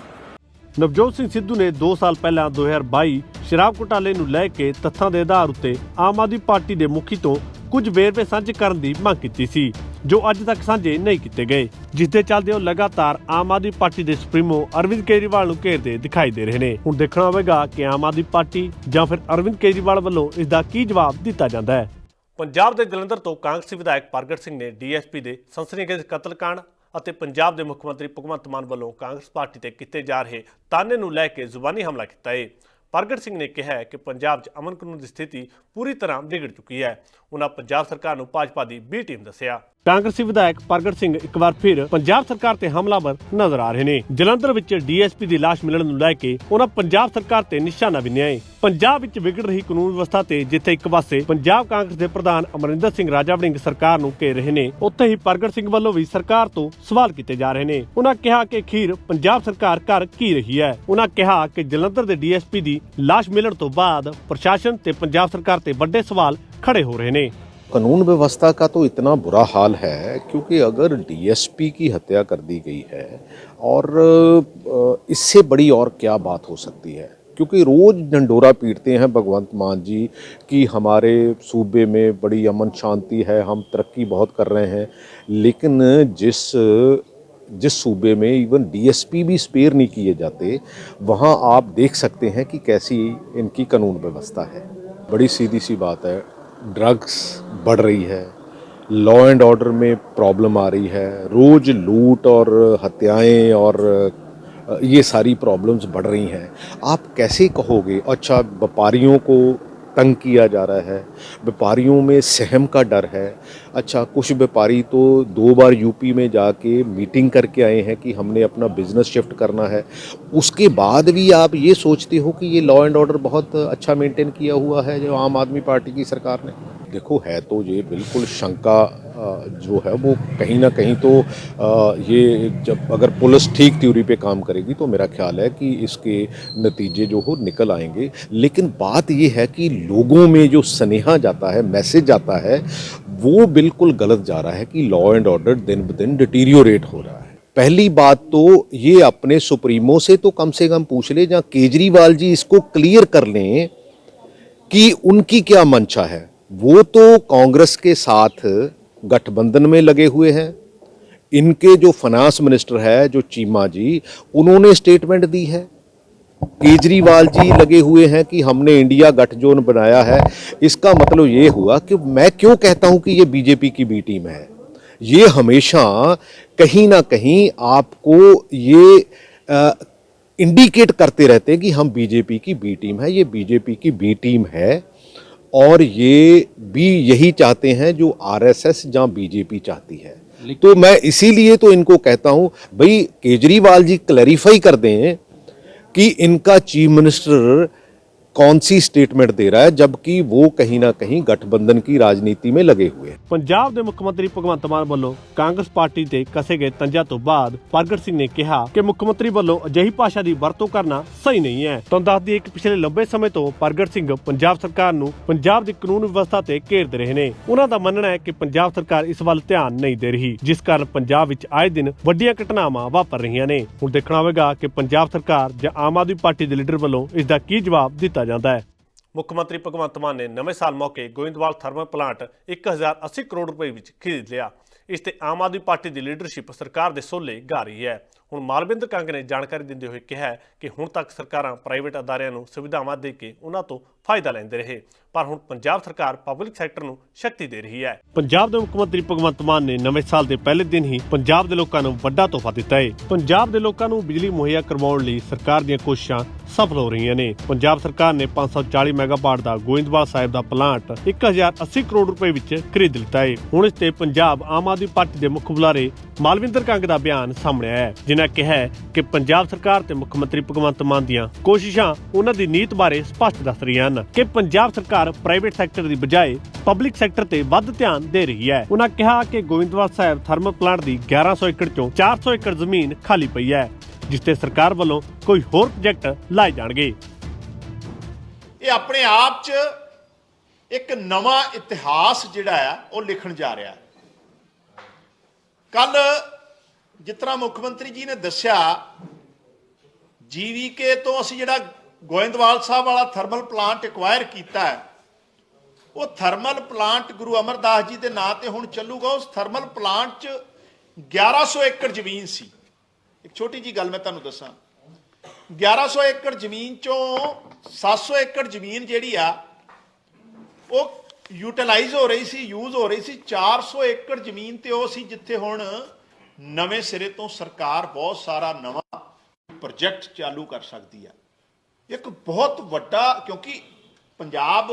ਨਵਜੋਤ ਸਿੰਘ ਸਿੱਧੂ ਨੇ 2 ਸਾਲ ਪਹਿਲਾਂ 2022 ਸ਼ਰਾਬ ਘੁਟਾਲੇ ਨੂੰ ਲੈ ਕੇ ਤੱਥਾਂ ਦੇ ਆਧਾਰ ਉੱਤੇ ਆਮ ਆਦਮੀ ਪਾਰਟੀ ਦੇ ਮੁਖੀ ਤੋਂ ਕੁਝ ਵੇਰਵੇ ਸਾਂਝੇ ਕਰਨ ਦੀ ਮੰਗ ਕੀਤੀ ਸੀ, ਜੋ ਅੱਜ ਤੱਕ ਸਾਂਝੇ ਨਹੀਂ ਕੀਤੇ ਗਏ ਜਿਸ ਦੇ ਚੱਲਦੇ ਉਹ ਲਗਾਤਾਰ ਆਮ ਆਦਮੀ ਪਾਰਟੀ ਦੇ ਸੁਪਰੀਮੋ ਅਰਵਿੰਦ ਕੇਜਰੀਵਾਲ ਨੂੰ ਘੇਰਦੇ ਦਿਖਾਈ ਦੇ ਰਹੇ ਨੇ। ਹੁਣ ਦੇਖਣਾ ਹੋਵੇਗਾ ਕਿ ਆਮ ਆਦਮੀ ਪਾਰਟੀ ਜਾਂ ਫਿਰ ਅਰਵਿੰਦ ਕੇਜਰੀਵਾਲ ਵੱਲੋਂ ਇਸ ਦਾ ਕੀ ਜਵਾਬ ਦਿੱਤਾ ਜਾਂਦਾ ਹੈ। ਪੰਜਾਬ ਦੇ ਜਲੰਧਰ ਤੋਂ ਕਾਂਗਰਸੀ ਵਿਧਾਇਕ ਪ੍ਰਗਟ ਸਿੰਘ ਨੇ ਡੀਐਸਪੀ ਦੇ ਸਨਸਨੀਖੇਜ਼ ਕਤਲकांड ਅਤੇ ਪੰਜਾਬ ਦੇ ਮੁੱਖ ਮੰਤਰੀ ਭਗਵੰਤ ਮਾਨ ਵੱਲੋਂ ਕਾਂਗਰਸ ਪਾਰਟੀ ਤੇ ਕੀਤੇ ਜਾ ਰਹੇ ਤਾਨੇ ਨੂੰ ਲੈ ਕੇ ਜ਼ੁਬਾਨੀ ਹਮਲਾ ਕੀਤਾ ਹੈ ਪ੍ਰਗਟ ਸਿੰਘ ਨੇ ਕਿਹਾ ਕਿ ਪੰਜਾਬ 'ਚ ਅਮਨ ਕਾਨੂੰਨ ਦੀ ਸਥਿਤੀ ਪੂਰੀ ਤਰ੍ਹਾਂ ਵਿਗੜ ਚੁੱਕੀ ਹੈ। ਉਹਨਾਂ ਪੰਜਾਬ ਸਰਕਾਰ ਨੂੰ ਭਾਜਪਾ ਦੀ ਬੀ ਟੀਮ ਦੱਸਿਆ। ਕਾਂਗਰਸੀ ਵਿਧਾਇਕ ਪ੍ਰਗਟ ਸਿੰਘ ਇੱਕ ਵਾਰ ਫਿਰ ਪੰਜਾਬ ਸਰਕਾਰ ਤੇ ਹਮਲਾਵਰ ਨਜ਼ਰ ਆ ਰਹੇ ਨੇ। ਜਲੰਧਰ ਵਿੱਚ ਡੀਐਸਪੀ ਦੀ ਲਾਸ਼ ਮਿਲਣ ਨੂੰ ਲੈ ਕੇ ਉਹਨਾਂ ਪੰਜਾਬ ਸਰਕਾਰ ਤੇ ਨਿਸ਼ਾਨਾ ਵੀ ਨਿਆਏ। ਪੰਜਾਬ ਵਿੱਚ ਵਿਗੜ ਰਹੀ ਕਾਨੂੰਨ ਵਿਵਸਥਾ ਤੇ ਜਿੱਥੇ ਇੱਕ ਪਾਸੇ ਪੰਜਾਬ ਕਾਂਗਰਸ ਦੇ ਪ੍ਰਧਾਨ ਅਮਰਿੰਦਰ ਸਿੰਘ ਰਾਜਾ ਵੜਿੰਗ ਸਰਕਾਰ ਨੂੰ ਘੇਰ ਰਹੇ ਨੇ, ਉੱਥੇ ਹੀ ਪ੍ਰਗਟ ਸਿੰਘ ਵੱਲੋਂ ਵੀ ਸਰਕਾਰ ਤੋਂ ਸਵਾਲ ਕੀਤੇ ਜਾ ਰਹੇ ਨੇ। ਉਹਨਾਂ ਕਿਹਾ ਕਿ ਖੀਰ ਪੰਜਾਬ ਸਰਕਾਰ ਕਰ ਕੀ ਰਹੀ ਹੈ? ਉਹਨਾਂ ਕਿਹਾ ਕਿ ਜਲੰਧਰ ਦੇ ਡੀਐਸਪੀ ਦੀ ਲਾਸ਼ ਮਿਲਣ ਤੋਂ ਬਾਅਦ ਪ੍ਰਸ਼ਾਸਨ ਤੇ ਪੰਜਾਬ ਸਰਕਾਰ ਤੇ ਵੱਡੇ ਸਵਾਲ ਖੜੇ ਹੋ ਰਹੇ ਨੇ। कानून व्यवस्था का तो इतना बुरा हाल है क्योंकि अगर डीएसपी की हत्या कर दी गई है और इससे बड़ी और क्या बात हो सकती है? क्योंकि रोज़ डंडोरा पीटते हैं भगवंत मान जी कि हमारे सूबे में बड़ी अमन शांति है, हम तरक्की बहुत कर रहे हैं। लेकिन जिस जिस सूबे में इवन डीएसपी भी स्पेयर नहीं किए जाते, वहाँ आप देख सकते हैं कि कैसी इनकी कानून व्यवस्था है। बड़ी सीधी सी बात है। ड्रग्स बढ़ रही है लॉ एंड ऑर्डर में प्रॉब्लम आ रही है, रोज़ लूट और हत्याएँ और ये सारी प्रॉब्लम्स बढ़ रही हैं। आप कैसे कहोगे अच्छा व्यापारियों को तंग किया जा रहा है, व्यापारियों में सहम का डर है अच्छा कुछ व्यापारी तो दो बार यूपी में जाके मीटिंग करके आए हैं कि हमने अपना बिज़नेस शिफ्ट करना है उसके बाद भी आप ये सोचते हो कि ये लॉ एंड ऑर्डर बहुत अच्छा मेंटेन किया हुआ है जो आम आदमी पार्टी की सरकार ने? देखो, है तो ये बिल्कुल शंका जो है वो कहीं ना कहीं तो ये जब अगर पुलिस ठीक थ्योरी पे काम करेगी तो मेरा ख्याल है कि इसके नतीजे जो हो निकल आएँगे। लेकिन बात ये है कि लोगों में जो स्नेहा जाता है, मैसेज जाता है, वो बिल्कुल गलत जा रहा है कि लॉ एंड ऑर्डर दिन ब दिन डिटीरियोरेट हो रहा है। पहली बात तो ये अपने सुप्रीमो से तो कम से कम पूछ ले, जहाँ केजरीवाल जी इसको क्लियर कर लें कि उनकी क्या मंशा है। वो तो कांग्रेस के साथ गठबंधन में लगे हुए हैं। इनके जो फाइनेंस मिनिस्टर है, जो चीमा जी, उन्होंने स्टेटमेंट दी है। केजरीवाल जी लगे हुए हैं कि हमने इंडिया गठजोड़ बनाया है। इसका मतलब ये हुआ कि मैं क्यों कहता हूँ कि ये बीजेपी की बी टीम है? ये हमेशा कहीं ना कहीं आपको ये इंडिकेट करते रहते हैं कि हम बीजेपी की बी टीम है ये बीजेपी की बी टीम है और ये भी यही चाहते हैं जो आरएसएस जहाँ बीजेपी चाहती है। तो मैं इसीलिए तो इनको कहता हूँ भाई केजरीवाल जी क्लैरिफाई कर दें कि इनका चीफ मिनिस्टर कौन सी स्टेटमेंट दे रहा है जबकि वो कहीं ना कहीं गठबंधन की राजनीति में लगे हुए हैं ਪੰਜਾਬ ਦੇ ਮੁੱਖ ਮੰਤਰੀ ਭਗਵੰਤ ਮਾਨ ਵੱਲੋਂ ਕਾਂਗਰਸ ਪਾਰਟੀ ਤੇ ਕਸੇ ਗਏ ਤੰਜਾਂ ਤੋਂ ਬਾਅਦ ਪ੍ਰਗਟ ਸਿੰਘ ਨੇ ਕਿਹਾ ਕਿ ਮੁੱਖ ਮੰਤਰੀ ਵੱਲੋਂ ਅਜਿਹੀ ਭਾਸ਼ਾ ਦੀ ਵਰਤੋਂ ਕਰਨਾ ਸਹੀ ਨਹੀਂ ਹੈ ਤੁਹਾਨੂੰ ਦੱਸ ਦਈਏ ਕਿ ਪਿਛਲੇ ਲੰਬੇ ਸਮੇਂ ਤੋਂ ਪ੍ਰਗਟ ਸਿੰਘ ਪੰਜਾਬ ਸਰਕਾਰ ਨੂੰ ਪੰਜਾਬ ਦੀ ਕਾਨੂੰਨ ਵਿਵਸਥਾ ਤੇ ਘੇਰਦੇ ਰਹੇ ਨੇ ਉਹਨਾਂ ਦਾ ਮੰਨਣਾ ਹੈ ਕਿ ਪੰਜਾਬ ਸਰਕਾਰ ਇਸ ਵੱਲ ਧਿਆਨ ਨਹੀਂ ਦੇ ਰਹੀ ਜਿਸ ਕਾਰਨ ਪੰਜਾਬ ਵਿੱਚ ਆਏ ਦਿਨ ਵੱਡੀਆਂ ਘਟਨਾਵਾਂ ਵਾਪਰ ਰਹੀਆਂ ਨੇ ਹੁਣ ਦੇਖਣਾ ਹੋਵੇਗਾ ਕਿ ਪੰਜਾਬ ਸਰਕਾਰ ਜਾਂ ਆਮ ਆਦਮੀ ਪਾਰਟੀ ਦੇ ਲੀਡਰ ਵੱਲੋਂ ਇਸ ਦਾ ਕੀ ਜਵਾਬ ਦਿੱਤਾ ਜਾਂਦਾ ਹੈ। ਮੁੱਖ ਮੰਤਰੀ ਭਗਵੰਤ ਮਾਨ ਨੇ ਨਵੇਂ ਸਾਲ ਮੌਕੇ ਗੋਇੰਦਵਾਲ ਥਰਮਲ ਪਲਾਂਟ 1080 ਕਰੋੜ ਰੁਪਏ ਵਿੱਚ ਖਰੀਦ ਲਿਆ। ਇਸ ਤੇ ਆਮ ਆਦਮੀ ਪਾਰਟੀ ਦੀ ਲੀਡਰਸ਼ਿਪ ਸਰਕਾਰ ਦੇ ਸੋਲੇ ਗਾ ਰਹੀ ਹੈ। ਹੁਣ ਮਾਲਵਿੰਦਰ ਕੰਗ ਨੇ ਜਾਣਕਾਰੀ ਦਿੰਦੇ ਹੋਏ ਕਿਹਾ ਕਿ ਹੁਣ ਤੱਕ ਸਰਕਾਰਾਂ ਪ੍ਰਾਈਵੇਟ ਅਦਾਰਿਆਂ ਨੂੰ ਸੁਵਿਧਾਵਾਂ ਦੇ ਕੇ ਉਹਨਾਂ ਤੋਂ ਫਾਇਦਾ ਲੈਂਦੇ ਰਹੇ, ਪਰ ਹੁਣ ਪੰਜਾਬ ਸਰਕਾਰ ਪਬਲਿਕ ਸੈਕਟਰ ਨੂੰ ਸ਼ਕਤੀ ਦੇ ਰਹੀ ਹੈ। ਪੰਜਾਬ ਦੇ ਮੁੱਖ ਮੰਤਰੀ ਭਗਵੰਤ ਮਾਨ ਨੇ ਨਵੇਂ ਸਾਲ ਦੇ ਪਹਿਲੇ ਦਿਨ ਹੀ ਪੰਜਾਬ ਦੇ ਲੋਕਾਂ ਨੂੰ ਵੱਡਾ ਤੋਹਫਾ ਦਿੱਤਾ ਹੈ। ਪੰਜਾਬ ਦੇ ਲੋਕਾਂ ਨੂੰ ਬਿਜਲੀ ਮੁਹੱਈਆ ਕਰਵਾਉਣ ਲਈ ਸਰਕਾਰ ਦੀਆਂ ਕੋਸ਼ਿਸ਼ਾਂ ਸਫਲ ਹੋ ਰਹੀਆਂ ਨੇ। ਪੰਜਾਬ ਸਰਕਾਰ ਨੇ 540 ਮੈਗਾਵਾਟ ਦਾ ਗੋਇੰਦਵਾਲ ਸਾਹਿਬ ਦਾ ਪਲਾਂਟ 1080 ਕਰੋੜ ਰੁਪਏ ਵਿੱਚ ਖਰੀਦ ਲਿੱਤਾ ਹੈ। ਹੁਣ ਇਸ ਤੇ ਪੰਜਾਬ ਆਮ ਆਦਮੀ ਪਾਰਟੀ ਦੇ ਮੁੱਖ ਬੁਲਾਰੇ ਮਾਲਵਿੰਦਰ ਕੰਗ ਦਾ ਬਿਆਨ ਸਾਹਮਣੇ ਆਇਆ ਹੈ ਜਿਨ੍ਹਾਂ ਕਿਹਾ ਕਿ ਪੰਜਾਬ ਸਰਕਾਰ ਤੇ ਮੁੱਖ ਮੰਤਰੀ ਭਗਵੰਤ ਮਾਨ ਦੀਆਂ ਕੋਸ਼ਿਸ਼ਾਂ ਉਹਨਾਂ ਦੀ ਨੀਤ ਬਾਰੇ ਸਪਸ਼ਟ ਦੱਸ ਰਹੀਆਂ ਹਨ ਕਿ ਪੰਜਾਬ ਸਰਕਾਰ ਪ੍ਰਾਈਵੇਟ ਸੈਕਟਰ ਦੀ ਬਜਾਏ ਪਬਲਿਕ ਸੈਕਟਰ ਤੇ ਵੱਧ ਧਿਆਨ ਦੇ ਰਹੀ ਹੈ। ਉਹਨਾਂ ਕਿਹਾ ਕਿ ਗੋਇੰਦਵਾਲ ਸਾਹਿਬ ਥਰਮਲ ਪਲਾਂਟ ਦੀ 1100 ਏਕੜ ਚੋਂ 400 ਏਕੜ ਜ਼ਮੀਨ ਖਾਲੀ ਪਈ ਹੈ, ਜਿਸ ਤੇ ਸਰਕਾਰ ਵੱਲੋਂ ਕੋਈ ਹੋਰ ਪ੍ਰੋਜੈਕਟ ਲਾਏ ਜਾਣਗੇ। ਇਹ ਆਪਣੇ ਆਪ 'ਚ ਇੱਕ ਨਵਾਂ ਇਤਿਹਾਸ ਜਿਹੜਾ ਆ, ਉਹ ਲਿਖਣ ਜਾ ਰਿਹਾ। ਕੱਲ ਜਿਸ ਤਰ੍ਹਾਂ ਮੁੱਖ ਮੰਤਰੀ ਜੀ ਨੇ ਦੱਸਿਆ ਜੀਵੀਕੇ ਤੋਂ ਅਸੀਂ ਜਿਹੜਾ ਗੋਇੰਦਵਾਲ ਸਾਹਿਬ ਵਾਲਾ ਥਰਮਲ ਪਲਾਂਟ ਐਕਵਾਇਰ ਕੀਤਾ ਹੈ, ਉਹ ਥਰਮਲ ਪਲਾਂਟ ਗੁਰੂ ਅਮਰਦਾਸ ਜੀ ਦੇ ਨਾਂ ਤੇ ਹੁਣ ਚੱਲੂਗਾ। ਉਸ ਥਰਮਲ ਪਲਾਂਟ 'ਚ 1100 ਏਕੜ ਜ਼ਮੀਨ ਸੀ। ਇੱਕ ਛੋਟੀ ਜੀ ਗੱਲ ਮੈਂ ਤੁਹਾਨੂੰ ਦੱਸਾਂ 1100 ਏਕੜ ਜ਼ਮੀਨ ਚੋਂ 700 ਏਕੜ ਜ਼ਮੀਨ ਜਿਹੜੀ ਆ, ਉਹ ਯੂਟਿਲਾਈਜ਼ ਹੋ ਰਹੀ ਸੀ ਯੂਜ਼ ਹੋ ਰਹੀ ਸੀ। 400 ਏਕੜ ਜ਼ਮੀਨ ਤੇ ਉਹ ਸੀ ਜਿੱਥੇ ਹੁਣ ਨਵੇਂ ਸਿਰੇ ਤੋਂ ਸਰਕਾਰ ਬਹੁਤ ਸਾਰਾ ਨਵਾਂ ਪ੍ਰੋਜੈਕਟ ਚਾਲੂ ਕਰ ਸਕਦੀ ਆ ਇੱਕ ਬਹੁਤ ਵੱਡਾ, ਕਿਉਂਕਿ ਪੰਜਾਬ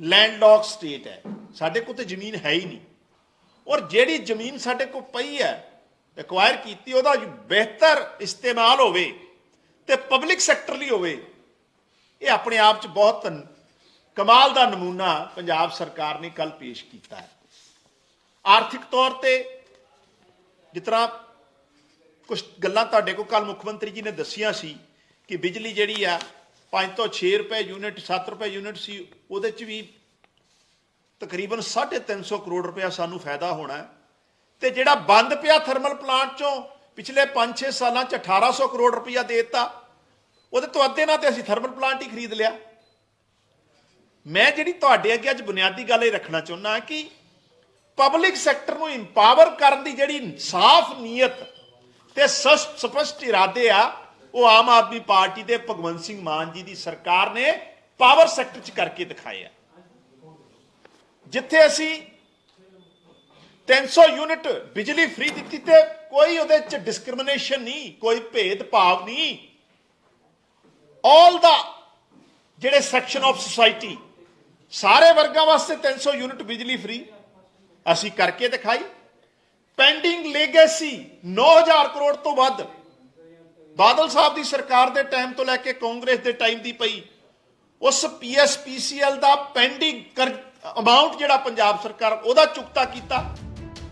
ਲੈਂਡਲੌਕ ਸਟੇਟ ਹੈ, ਸਾਡੇ ਕੋਲ ਤੇ ਜ਼ਮੀਨ ਹੈ ਹੀ ਨਹੀਂ। ਔਰ ਜਿਹੜੀ ਜ਼ਮੀਨ ਸਾਡੇ ਕੋਲ ਪਈ ਹੈ ਐਕਵਾਇਰ ਕੀਤੀ, ਉਹਦਾ ਬਿਹਤਰ ਇਸਤੇਮਾਲ ਹੋਵੇ ਤੇ ਪਬਲਿਕ ਸੈਕਟਰ ਲਈ ਹੋਵੇ, ਇਹ ਆਪਣੇ ਆਪ 'ਚ ਬਹੁਤ ਕਮਾਲ ਦਾ ਨਮੂਨਾ ਪੰਜਾਬ ਸਰਕਾਰ ਨੇ ਕੱਲ ਪੇਸ਼ ਕੀਤਾ ਹੈ। ਆਰਥਿਕ ਤੌਰ ਤੇ ਜਿਸ ਤਰ੍ਹਾਂ ਕੁਝ ਗੱਲਾਂ ਤੁਹਾਡੇ ਕੋਲ ਕੱਲ ਮੁੱਖ ਮੰਤਰੀ ਜੀ ਨੇ ਦੱਸੀਆਂ ਸੀ ਕਿ ਬਿਜਲੀ ਜਿਹੜੀ ਆ 5 ਤੋਂ 6 ਰੁਪਏ ਯੂਨਿਟ 7 ਰੁਪਏ ਯੂਨਿਟ ਸੀ, ਉਹਦੇ 'ਚ ਵੀ ਤਕਰੀਬਨ 350 ਕਰੋੜ ਰੁਪਇਆ ਸਾਨੂੰ ਫਾਇਦਾ ਹੋਣਾ ਹੈ। ਤੇ ਜਿਹੜਾ ਬੰਦ ਪਿਆ ਥਰਮਲ ਪਲਾਂਟ ਚੋਂ ਪਿਛਲੇ 5-6 ਸਾਲਾਂ 'ਚ 1800 ਕਰੋੜ ਰੁਪਇਆ ਦਿੱਤਾ, ਉਹਦੇ ਤੋਂ ਅੱਧੇ ਨਾਲ ਤੇ ਅਸੀਂ ਥਰਮਲ ਪਲਾਂਟ ਹੀ ਖਰੀਦ ਲਿਆ। ਮੈਂ ਜਿਹੜੀ ਤੁਹਾਡੇ ਅੱਗੇ ਅੱਜ ਬੁਨਿਆਦੀ ਗੱਲ ਇਹ ਰੱਖਣਾ ਚਾਹੁੰਦਾ ਕਿ ਪਬਲਿਕ ਸੈਕਟਰ ਨੂੰ ਇੰਪਾਵਰ ਕਰਨ ਦੀ ਜਿਹੜੀ ਸਾਫ਼ ਨੀਅਤ ਤੇ ਸਸ- ਸਪਸ਼ਟ ਇਰਾਦੇ ਆ, ਉਹ ਆਮ ਆਦਮੀ ਪਾਰਟੀ ਦੇ ਭਗਵੰਤ ਸਿੰਘ ਮਾਨ ਜੀ ਦੀ ਸਰਕਾਰ ਨੇ ਪਾਵਰ ਸੈਕਟਰ 'ਚ ਕਰਕੇ ਦਿਖਾਏ ਆ। ਜਿੱਥੇ ਅਸੀਂ 300 ਯੂਨਿਟ ਬਿਜਲੀ ਫ੍ਰੀ ਦਿੱਤੀ ਤੇ ਕੋਈ ਉਹਦੇ 'ਚ ਡਿਸਕ੍ਰਿਮੀਨੇਸ਼ਨ ਨਹੀਂ, ਕੋਈ ਭੇਦਭਾਵ ਨਹੀਂ। ਆਲ ਦਾ ਜਿਹੜੇ ਸੈਕਸ਼ਨ ਆਫ ਸੁਸਾਇਟੀ ਸਾਰੇ ਵਰਗਾਂ ਵਾਸਤੇ 300 ਯੂਨਿਟ ਬਿਜਲੀ ਫ੍ਰੀ ਅਸੀਂ ਕਰਕੇ ਦਿਖਾਈ। ਪੈਂਡਿੰਗ ਲੈਗੇਸੀ 9000 ਕਰੋੜ ਤੋਂ ਵੱਧ। ਬਾਦਲ ਸਾਹਿਬ ਦੀ ਸਰਕਾਰ ਦੇ ਟਾਈਮ ਤੋਂ ਲੈ ਕੇ ਕਾਂਗਰਸ ਦੇ ਟਾਈਮ ਦੀ ਪਈ। ਉਸ ਪੀਐਸਪੀਸੀਐਲ ਦਾ ਪੈਂਡਿੰਗ ਅਮਾਉਂਟ ਜਿਹੜਾ ਪੰਜਾਬ ਸਰਕਾਰ ਉਹਦਾ ਚੁਕਤਾ ਕੀਤਾ।